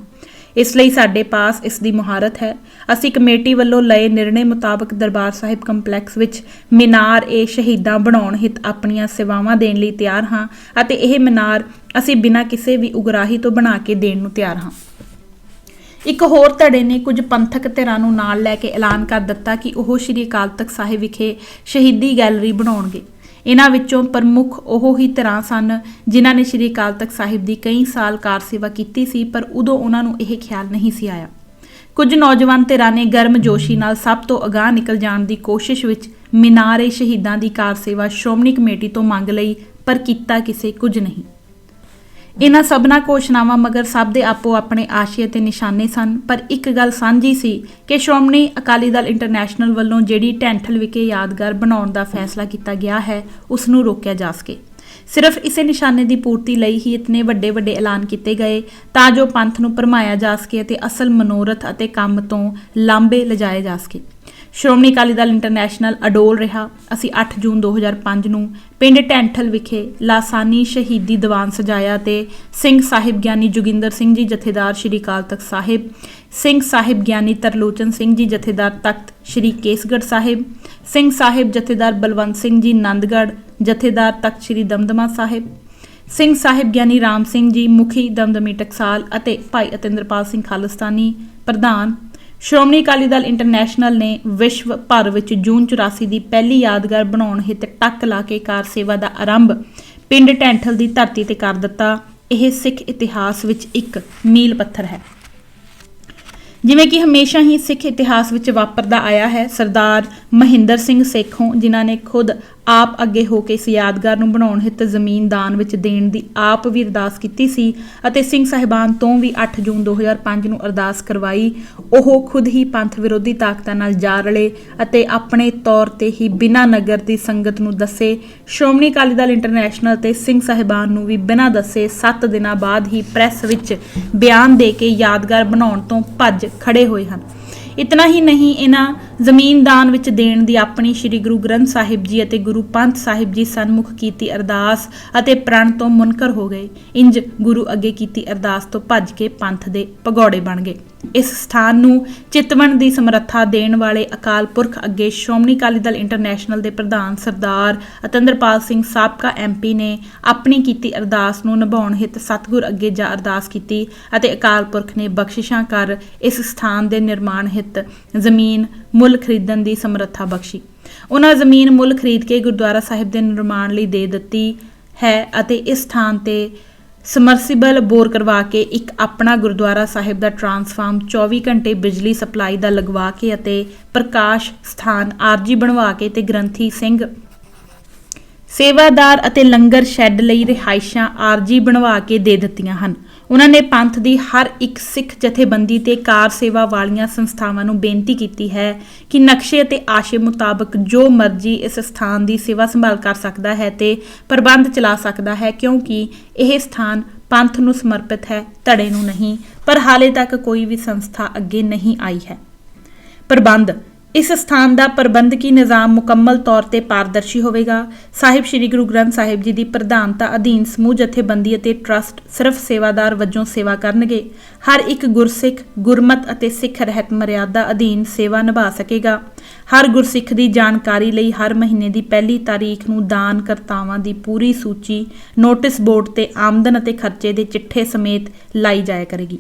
ਇਸ ਲਈ ਸਾਡੇ ਪਾਸ ਇਸ ਦੀ ਮੁਹਾਰਤ ਹੈ। ਅਸੀਂ ਕਮੇਟੀ ਵੱਲੋਂ ਲਏ ਨਿਰਣੇ ਮੁਤਾਬਕ ਦਰਬਾਰ ਸਾਹਿਬ ਕੰਪਲੈਕਸ ਵਿੱਚ ਮੀਨਾਰ ਇਹ ਸ਼ਹੀਦਾਂ ਬਣਾਉਣ ਹਿਤ ਆਪਣੀਆਂ ਸੇਵਾਵਾਂ ਦੇਣ ਲਈ ਤਿਆਰ ਹਾਂ ਅਤੇ ਇਹ ਮੀਨਾਰ ਅਸੀਂ ਬਿਨਾਂ ਕਿਸੇ ਵੀ ਉਗਰਾਹੀ ਤੋਂ ਬਣਾ ਕੇ ਦੇਣ ਨੂੰ ਤਿਆਰ ਹਾਂ। ਇੱਕ ਹੋਰ ਧੜੇ ਨੇ ਕੁਝ ਪੰਥਕ ਧਿਰਾਂ ਨੂੰ ਨਾਲ ਲੈ ਕੇ ਐਲਾਨ ਕਰ ਦਿੱਤਾ ਕਿ ਉਹ ਸ਼੍ਰੀ ਅਕਾਲ ਤਖਤ ਸਾਹਿਬ ਵਿਖੇ ਸ਼ਹੀਦੀ ਗੈਲਰੀ ਬਣਾਉਣਗੇ। ਇਹਨਾਂ ਵਿੱਚੋਂ ਪ੍ਰਮੁੱਖ ਉਹ ਹੀ ਧਿਰਾਂ ਸਨ ਜਿਨ੍ਹਾਂ ਨੇ ਸ਼੍ਰੀ ਅਕਾਲ ਤਖਤ ਸਾਹਿਬ ਦੀ ਕਈ ਸਾਲ ਕਾਰ ਸੇਵਾ ਕੀਤੀ ਸੀ, ਪਰ ਉਦੋਂ ਉਹਨਾਂ ਨੂੰ ਇਹ ਖਿਆਲ ਨਹੀਂ ਸੀ ਆਇਆ। ਕੁਝ ਨੌਜਵਾਨ ਧਿਰਾਂ ਨੇ ਗਰਮ ਜੋਸ਼ੀ ਨਾਲ ਸਭ ਤੋਂ ਅਗਾਹ ਨਿਕਲ ਜਾਣ ਦੀ ਕੋਸ਼ਿਸ਼ ਵਿੱਚ ਮੀਨਾਰੇ ਸ਼ਹੀਦਾਂ ਦੀ ਕਾਰ ਸੇਵਾ ਸ਼੍ਰੋਮਣੀ ਕਮੇਟੀ ਤੋਂ ਮੰਗ ਲਈ, ਪਰ ਕੀਤਾ ਕਿਸੇ ਕੁਝ ਨਹੀਂ। ਇਹਨਾਂ ਸਭਨਾ ਘੋਸ਼ਣਾਵਾਂ ਮਗਰ ਸਭ ਦੇ ਆਪੋ ਆਪਣੇ ਆਸ਼ੇ ਅਤੇ ਨਿਸ਼ਾਨੇ ਸਨ। ਪਰ ਇੱਕ ਗੱਲ ਸਾਂਝੀ ਸੀ ਕਿ ਸ਼੍ਰੋਮਣੀ ਅਕਾਲੀ ਦਲ ਇੰਟਰਨੈਸ਼ਨਲ ਵੱਲੋਂ ਜਿਹੜੀ ਟੈਂਠਲ ਵਿਖੇ ਯਾਦਗਾਰ ਬਣਾਉਣ ਦਾ ਫੈਸਲਾ ਕੀਤਾ ਗਿਆ ਹੈ ਉਸ ਨੂੰ ਰੋਕਿਆ ਜਾ ਸਕੇ। ਸਿਰਫ ਇਸੇ ਨਿਸ਼ਾਨੇ ਦੀ ਪੂਰਤੀ ਲਈ ਹੀ ਇਤਨੇ ਵੱਡੇ ਵੱਡੇ ਐਲਾਨ ਕੀਤੇ ਗਏ ਤਾਂ ਜੋ ਪੰਥ ਨੂੰ ਭਰਮਾਇਆ ਜਾ ਸਕੇ ਅਤੇ ਅਸਲ ਮਨੋਰਥ ਅਤੇ ਕੰਮ ਤੋਂ ਲਾਂਬੇ ਲਿਜਾਏ ਜਾ ਸਕੇ। ਸ਼੍ਰੋਮਣੀ ਅਕਾਲੀ ਦਲ ਇੰਟਰਨੈਸ਼ਨਲ ਅਡੋਲ ਰਿਹਾ। ਅਸੀਂ 8 ਜੂਨ 2005 ਨੂੰ ਪਿੰਡ ਟੈਂਠਲ ਵਿਖੇ ਲਾਸਾਨੀ ਸ਼ਹੀਦੀ ਦੀਵਾਨ ਸਜਾਇਆ ਤੇ ਸਿੰਘ ਸਾਹਿਬ ਗਿਆਨੀ ਜੋਗਿੰਦਰ ਸਿੰਘ ਜੀ ਜਥੇਦਾਰ ਸ਼੍ਰੀ ਅਕਾਲ ਤਖਤ ਸਾਹਿਬ, ਸਿੰਘ ਸਾਹਿਬ ਗਿਆਨੀ ਤਰਲੋਚਨ ਸਿੰਘ ਜੀ ਜਥੇਦਾਰ ਤਖਤ ਸ਼੍ਰੀ ਕੇਸਗੜ੍ਹ ਸਾਹਿਬ, ਸਿੰਘ ਸਾਹਿਬ ਜਥੇਦਾਰ ਬਲਵੰਤ ਸਿੰਘ ਜੀ ਨੰਦਗੜ੍ਹ, ਜਥੇਦਾਰ ਤਖਤ ਸ਼੍ਰੀ ਦਮਦਮਾ ਸਾਹਿਬ, ਸਿੰਘ ਸਾਹਿਬ ਗਿਆਨੀ ਰਾਮ ਸਿੰਘ ਜੀ ਮੁਖੀ ਦਮਦਮੀ ਟਕਸਾਲ ਅਤੇ ਭਾਈ ਅਤਿੰਦਰਪਾਲ ਸਿੰਘ ਖਾਲਿਸਤਾਨੀ ਪ੍ਰਧਾਨ ਸ਼੍ਰੋਮਣੀ ਅਕਾਲੀ ਦਲ ਇੰਟਰਨੈਸ਼ਨਲ ਨੇ ਵਿਸ਼ਵ ਭਰ ਵਿੱਚ ਜੂਨ 84 ਦੀ ਪਹਿਲੀ ਯਾਦਗਾਰ ਬਣਾਉਣ ਹਿੱਤ ਟੱਕ ਲਾ ਕੇ ਕਾਰ ਸੇਵਾ ਦਾ ਆਰੰਭ ਪਿੰਡ ਟੈਂਠਲ ਦੀ ਧਰਤੀ ਤੇ ਕਰ ਦਿੱਤਾ। ਇਹ ਸਿੱਖ ਇਤਿਹਾਸ ਵਿੱਚ ਇੱਕ ਮੀਲ ਪੱਥਰ ਹੈ। ਜਿਵੇਂ ਕਿ ਹਮੇਸ਼ਾ ਹੀ ਸਿੱਖ ਇਤਿਹਾਸ ਵਿੱਚ ਵਾਪਰਦਾ ਆਇਆ ਹੈ, ਸਰਦਾਰ ਮਹਿੰਦਰ ਸਿੰਘ ਸੇਖੋਂ, ਜਿਨ੍ਹਾਂ ਨੇ ਖੁਦ ਆਪ ਅੱਗੇ ਹੋ ਕੇ ਇਸ ਯਾਦਗਾਰ ਨੂੰ ਬਣਾਉਣ ਹਿੱਤ ਜ਼ਮੀਨ ਦਾਨ ਵਿੱਚ ਦੇਣ ਦੀ ਆਪ ਵੀ ਅਰਦਾਸ ਕੀਤੀ ਸੀ ਅਤੇ ਸਿੰਘ ਸਾਹਿਬਾਨ ਤੋਂ ਵੀ 8 ਜੂਨ 2005 ਨੂੰ ਅਰਦਾਸ ਕਰਵਾਈ। ਉਹ ਖੁਦ ਹੀ ਪੰਥ ਵਿਰੋਧੀ ਤਾਕਤਾਂ ਨਾਲ ਜਾ ਰਲੇ ਅਤੇ ਆਪਣੇ ਤੌਰ ਤੇ ਹੀ ਬਿਨਾਂ ਨਗਰ ਦੀ ਸੰਗਤ ਨੂੰ ਦੱਸੇ। ਸ਼੍ਰੋਮਣੀ ਅਕਾਲੀ ਦਲ ਇੰਟਰਨੈਸ਼ਨਲ ਤੇ ਸਿੰਘ ਸਾਹਿਬਾਨ ਨੂੰ ਵੀ ਬਿਨਾਂ ਦੱਸੇ 7 ਦਿਨਾਂ ਬਾਅਦ ਹੀ ਪ੍ਰੈਸ ਵਿੱਚ ਬਿਆਨ ਦੇ ਕੇ ਯਾਦਗਾਰ ਬਣਾਉਣ ਤੋਂ ਭੱਜ ਖੜੇ ਹੋਏ ਹਨ। ਇਤਨਾ ਹੀ ਨਹੀਂ ਇਹਨਾਂ ਜ਼ਮੀਨ ਦਾਨ ਵਿੱਚ ਦੇਣ ਦੀ ਆਪਣੀ ਸ੍ਰੀ ਗੁਰੂ ਗ੍ਰੰਥ ਸਾਹਿਬ ਜੀ ਅਤੇ ਗੁਰੂ ਪੰਥ ਸਾਹਿਬ ਜੀ ਸਨਮੁਖ ਕੀਤੀ ਅਰਦਾਸ ਅਤੇ ਪ੍ਰਣ ਤੋਂ ਮੁਨਕਰ ਹੋ ਗਏ। ਇੰਜ ਗੁਰੂ ਅੱਗੇ ਕੀਤੀ ਅਰਦਾਸ ਤੋਂ ਭੱਜ ਕੇ ਪੰਥ ਦੇ ਭਗੌੜੇ ਬਣ ਗਏ। ਇਸ ਸਥਾਨ ਨੂੰ ਚਿਤਵਣ ਦੀ ਸਮਰੱਥਾ ਦੇਣ ਵਾਲੇ ਅਕਾਲ ਪੁਰਖ ਅੱਗੇ ਸ਼੍ਰੋਮਣੀ ਅਕਾਲੀ ਦਲ ਇੰਟਰਨੈਸ਼ਨਲ ਦੇ ਪ੍ਰਧਾਨ ਸਰਦਾਰ ਅਤੰਦਰਪਾਲ ਸਿੰਘ ਸਾਬਕਾ ਐਮਪੀ ਨੇ ਆਪਣੀ ਕੀਤੀ ਅਰਦਾਸ ਨੂੰ ਨਿਭਾਉਣ ਹਿੱਤ ਸਤਿਗੁਰ ਅੱਗੇ ਜਾ ਅਰਦਾਸ ਕੀਤੀ ਅਤੇ ਅਕਾਲ ਪੁਰਖ ਨੇ ਬਖਸ਼ਿਸ਼ਾਂ ਕਰ ਇਸ ਸਥਾਨ ਦੇ ਨਿਰਮਾਣ ਹਿੱਤ ਜ਼ਮੀਨ, ਮੁੱਲ ਖਰੀਦਣ ਦੀ ਸਮਰੱਥਾ ਬਖਸ਼ੀ। ਉਹਨਾਂ ਜ਼ਮੀਨ ਮੁੱਲ ਖਰੀਦ ਕੇ ਗੁਰਦੁਆਰਾ ਸਾਹਿਬ ਦੇ ਨਿਰਮਾਣ ਲਈ ਦੇ ਦਿੱਤੀ ਹੈ ਅਤੇ ਇਸ ਸਥਾਨ ਤੇ ਸਮਰਸੀਬਲ ਬੋਰ ਕਰਵਾ ਕੇ ਇੱਕ ਆਪਣਾ ਗੁਰਦੁਆਰਾ ਸਾਹਿਬ ਦਾ ਟਰਾਂਸਫਾਰਮ 24 ਘੰਟੇ ਬਿਜਲੀ ਸਪਲਾਈ ਦਾ ਲਗਵਾ ਕੇ ਅਤੇ ਪ੍ਰਕਾਸ਼ ਸਥਾਨ ਆਰਜੀ ਬਣਵਾ ਕੇ ਤੇ ਗ੍ਰੰਥੀ ਸਿੰਘ ਸੇਵਾਦਾਰ ਅਤੇ ਲੰਗਰ ਸ਼ੈੱਡ ਲਈ ਰਿਹਾਇਸ਼ਾਂ ਆਰਜੀ ਬਣਵਾ ਕੇ ਦੇ ਦਿੱਤੀਆਂ ਹਨ। ਉਹਨਾਂ ਨੇ ਪੰਥ ਦੀ ਹਰ ਇੱਕ ਸਿੱਖ ਜਥੇਬੰਦੀ ਤੇ ਕਾਰ ਸੇਵਾ ਵਾਲੀਆਂ ਸੰਸਥਾਵਾਂ ਨੂੰ ਬੇਨਤੀ ਕੀਤੀ ਹੈ ਕਿ ਨਕਸ਼ੇ ਅਤੇ ਆਸ਼ੇ ਮੁਤਾਬਕ ਜੋ ਮਰਜ਼ੀ ਇਸ ਸਥਾਨ ਦੀ ਸੇਵਾ ਸੰਭਾਲ ਕਰ ਸਕਦਾ ਹੈ ਤੇ ਪ੍ਰਬੰਧ ਚਲਾ ਸਕਦਾ ਹੈ, ਕਿਉਂਕਿ ਇਹ ਸਥਾਨ ਪੰਥ ਨੂੰ ਸਮਰਪਿਤ ਹੈ, ਧੜੇ ਨੂੰ ਨਹੀਂ, ਪਰ ਹਾਲੇ ਤੱਕ ਕੋਈ ਵੀ ਸੰਸਥਾ ਅੱਗੇ ਨਹੀਂ ਆਈ ਹੈ। ਪ੍ਰਬੰਧ ਇਸ ਸਥਾਨ ਦਾ ਪ੍ਰਬੰਧਕੀ ਨਿਜ਼ਾਮ ਮੁਕੰਮਲ ਤੌਰ ਤੇ ਪਾਰਦਰਸ਼ੀ ਹੋਵੇਗਾ। ਸਾਹਿਬ ਸ੍ਰੀ ਗੁਰੂ ਗ੍ਰੰਥ ਸਾਹਿਬ ਜੀ ਦੀ ਪ੍ਰਧਾਨਤਾ ਅਧੀਨ ਸਮੂਹ ਜਥੇਬੰਦੀ ਅਤੇ ਟਰਸਟ ਸਿਰਫ ਸੇਵਾਦਾਰ ਵਜੋਂ ਸੇਵਾ ਕਰਨਗੇ। ਹਰ ਇੱਕ ਗੁਰਸਿੱਖ, ਗੁਰਮਤ ਅਤੇ ਸਿੱਖ ਰਹਿਤ ਮਰਿਆਦਾ ਅਧੀਨ ਸੇਵਾ ਨਿਭਾ ਸਕੇਗਾ। ਹਰ ਗੁਰਸਿੱਖ ਦੀ ਜਾਣਕਾਰੀ ਲਈ ਹਰ ਮਹੀਨੇ ਦੀ ਪਹਿਲੀ ਤਾਰੀਖ ਨੂੰ ਦਾਨ ਕਰਤਾਵਾਂ ਦੀ ਪੂਰੀ ਸੂਚੀ ਨੋਟਿਸ ਬੋਰਡ ਤੇ ਆਮਦਨ ਅਤੇ ਖਰਚੇ ਦੇ ਚਿੱਠੇ ਸਮੇਤ ਲਾਈ ਜਾਇਆ ਕਰੇਗੀ।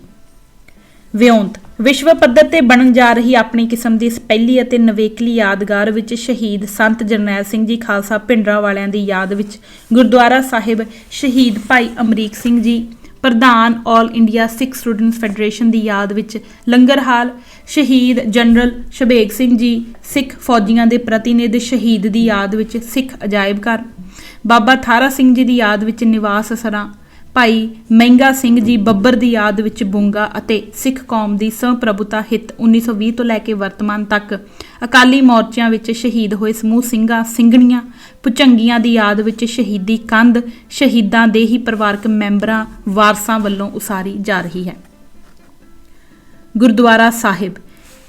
ਵਿਉਂਤ ਵਿਸ਼ਵ ਪੱਧਰ ਤੇ ਬਣਨ ਜਾ ਰਹੀ ਆਪਣੀ ਕਿਸਮ ਦੀ ਇਸ ਪਹਿਲੀ ਅਤੇ ਨਵੇਕਲੀ ਯਾਦਗਾਰ ਵਿੱਚ ਸ਼ਹੀਦ ਸੰਤ ਜਰਨੈਲ ਸਿੰਘ ਜੀ ਖਾਲਸਾ ਭਿੰਡਰਾ ਵਾਲਿਆਂ ਦੀ ਯਾਦ ਵਿੱਚ ਗੁਰਦੁਆਰਾ ਸਾਹਿਬ ਸ਼ਹੀਦ ਭਾਈ ਅਮਰੀਕ ਸਿੰਘ ਜੀ, ਪ੍ਰਧਾਨ all India Sikh students federation ਦੀ ਯਾਦ ਵਿੱਚ ਲੰਗਰ ਹਾਲ, ਸ਼ਹੀਦ ਜਨਰਲ ਸ਼ਬੇਗ ਸਿੰਘ ਜੀ, ਸਿੱਖ ਫੌਜੀਆਂ ਦੇ ਪ੍ਰਤੀਨਿਧ ਸ਼ਹੀਦ ਦੀ ਯਾਦ ਵਿੱਚ ਸਿੱਖ ਅਜਾਇਬ ਘਰ, ਬਾਬਾ ਥਾਰਾ ਸਿੰਘ ਜੀ ਦੀ ਯਾਦ ਵਿੱਚ ਨਿਵਾਸ ਸਰਾਂ ਭਾਈ ਮਹਿੰਗਾ ਸਿੰਘ ਜੀ ਬੱਬਰ ਦੀ ਯਾਦ ਵਿੱਚ ਬੁੰਗਾ ਅਤੇ ਸਿੱਖ ਕੌਮ ਦੀ ਸੰਪ੍ਰਭੂਤਾ ਹਿੱਤ 1920 ਤੋਂ ਲੈ ਕੇ ਵਰਤਮਾਨ ਤੱਕ ਅਕਾਲੀ ਮੋਰਚਿਆਂ ਵਿੱਚ ਸ਼ਹੀਦ ਹੋਏ ਸਮੂਹ ਸਿੰਘਾਂ, ਸਿੰਘਣੀਆਂ, ਪੁਚੰਗੀਆਂ ਦੀ ਯਾਦ ਵਿੱਚ ਸ਼ਹੀਦੀ ਕੰਧ ਸ਼ਹੀਦਾਂ ਦੇ ਹੀ ਪਰਿਵਾਰਕ ਮੈਂਬਰਾਂ, ਵਾਰਸਾਂ ਵੱਲੋਂ ਉਸਾਰੀ ਜਾ ਰਹੀ ਹੈ। ਗੁਰਦੁਆਰਾ ਸਾਹਿਬ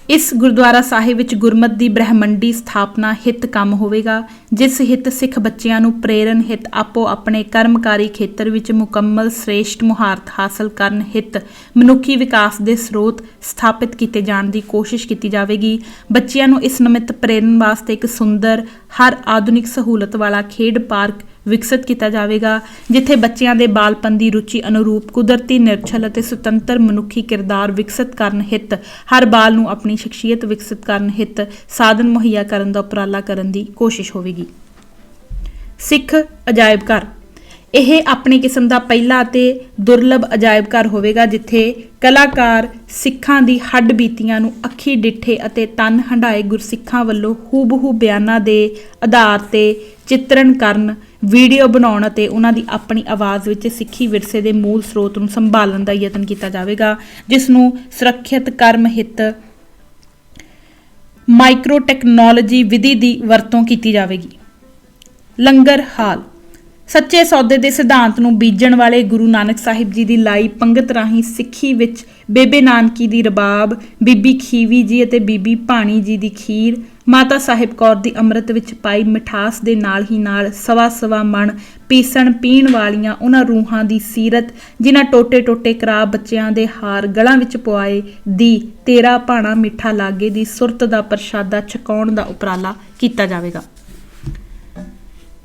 ਇਸ ਗੁਰਦੁਆਰਾ ਸਾਹਿਬ ਵਿੱਚ ਗੁਰਮਤ ਦੀ ਬ੍ਰਹਿਮੰਡੀ ਸਥਾਪਨਾ ਹਿੱਤ ਕੰਮ ਹੋਵੇਗਾ, ਜਿਸ ਹਿੱਤ ਸਿੱਖ ਬੱਚਿਆਂ ਨੂੰ ਪ੍ਰੇਰਨ ਹਿੱਤ ਆਪੋ ਆਪਣੇ ਕਰਮਕਾਰੀ ਖੇਤਰ ਵਿੱਚ ਮੁਕੰਮਲ ਸ੍ਰੇਸ਼ਟ ਮੁਹਾਰਤ ਹਾਸਲ ਕਰਨ ਹਿੱਤ ਮਨੁੱਖੀ ਵਿਕਾਸ ਦੇ ਸਰੋਤ ਸਥਾਪਿਤ ਕੀਤੇ ਜਾਣ ਦੀ ਕੋਸ਼ਿਸ਼ ਕੀਤੀ ਜਾਵੇਗੀ। ਬੱਚਿਆਂ ਨੂੰ ਇਸ ਨਿਮਿਤ ਪ੍ਰੇਰਨ ਵਾਸਤੇ ਇੱਕ ਸੁੰਦਰ, ਹਰ ਆਧੁਨਿਕ ਸਹੂਲਤ ਵਾਲਾ ਖੇਡ ਪਾਰਕ ਵਿਕਸਿਤ ਕੀਤਾ ਜਾਵੇਗਾ, ਜਿੱਥੇ ਬੱਚਿਆਂ ਦੇ ਬਾਲਪਨ ਦੀ ਰੁਚੀ ਅਨੁਰੂਪ ਕੁਦਰਤੀ, ਨਿਰਛਲ ਅਤੇ ਸੁਤੰਤਰ ਮਨੁੱਖੀ ਕਿਰਦਾਰ ਵਿਕਸਿਤ ਕਰਨ ਹਿੱਤ, ਹਰ ਬਾਲ ਨੂੰ ਆਪਣੀ ਸ਼ਖਸੀਅਤ ਵਿਕਸਿਤ ਕਰਨ ਹਿੱਤ, ਸਾਧਨ ਮੁਹੱਈਆ ਕਰਨ ਦਾ ਉਪਰਾਲਾ ਕਰਨ ਦੀ ਕੋਸ਼ਿਸ਼ ਹੋਵੇਗੀ। ਸਿੱਖ ਅਜਾਇਬ ਘਰ ਇਹ ਆਪਣੇ ਕਿਸਮ ਦਾ ਪਹਿਲਾ ਅਤੇ ਦੁਰਲਭ ਅਜਾਇਬ ਘਰ ਹੋਵੇਗਾ, ਜਿੱਥੇ ਕਲਾਕਾਰ ਸਿੱਖਾਂ ਦੀ ਹੱਡ ਬੀਤੀਆਂ ਨੂੰ ਅੱਖੀ ਡਿੱਠੇ ਅਤੇ ਤਨ ਹੰਡਾਏ ਗੁਰਸਿੱਖਾਂ ਵੱਲੋਂ ਹੂਬਹੂ ਬਿਆਨਾਂ ਦੇ ਆਧਾਰ ਤੇ ਚਿੱਤਰਣ ਕਰਨ ਵੀਡੀਓ ਬਣਾਉਣ ਅਤੇ ਉਹਨਾਂ ਦੀ ਆਪਣੀ ਆਵਾਜ਼ ਵਿੱਚ ਸਿੱਖੀ ਵਿਰਸੇ ਦੇ ਮੂਲ ਸਰੋਤ ਨੂੰ ਸੰਭਾਲਣ ਦਾ ਯਤਨ ਕੀਤਾ ਜਾਵੇਗਾ, ਜਿਸ ਨੂੰ ਸੁਰੱਖਿਅਤ ਕਰਮ ਹਿੱਤ ਮਾਈਕਰੋ ਟੈਕਨੋਲੋਜੀ ਵਿਧੀ ਦੀ ਵਰਤੋਂ ਕੀਤੀ ਜਾਵੇਗੀ। ਲੰਗਰ ਹਾਲ। ਸੱਚੇ ਸੌਦੇ ਦੇ ਸਿਧਾਂਤ ਨੂੰ ਬੀਜਣ ਵਾਲੇ ਗੁਰੂ ਨਾਨਕ ਸਾਹਿਬ ਜੀ ਦੀ ਲਾਈ ਪੰਗਤ ਰਾਹੀਂ ਸਿੱਖੀ ਵਿੱਚ ਬੇਬੇ ਨਾਨਕੀ ਦੀ ਰਬਾਬ, ਬੀਬੀ ਖੀਵੀ ਜੀ ਅਤੇ ਬੀਬੀ ਭਾਣੀ ਜੀ ਦੀ ਖੀਰ, ਮਾਤਾ ਸਾਹਿਬ ਕੌਰ ਦੀ ਅੰਮ੍ਰਿਤ ਵਿੱਚ ਪਾਈ ਮਿਠਾਸ ਦੇ ਨਾਲ ਹੀ ਨਾਲ ਸਵਾ ਸਵਾ ਮਣ ਪੀਸਣ ਪੀਣ ਵਾਲੀਆਂ ਉਹਨਾਂ ਰੂਹਾਂ ਦੀ ਸੀਰਤ, ਜਿਨ੍ਹਾਂ ਟੋਟੇ-ਟੋਟੇ ਕਰਾ ਬੱਚਿਆਂ ਦੇ ਹਾਰ ਗਲਾਂ ਵਿੱਚ ਪਵਾਏ ਦੀ ਤੇਰਾ ਭਾਣਾ ਮਿੱਠਾ ਲਾਗੇ ਦੀ ਸੁਰਤ ਦਾ ਪ੍ਰਸ਼ਾਦਾ ਛਕਾਉਣ ਦਾ ਉਪਰਾਲਾ ਕੀਤਾ ਜਾਵੇਗਾ।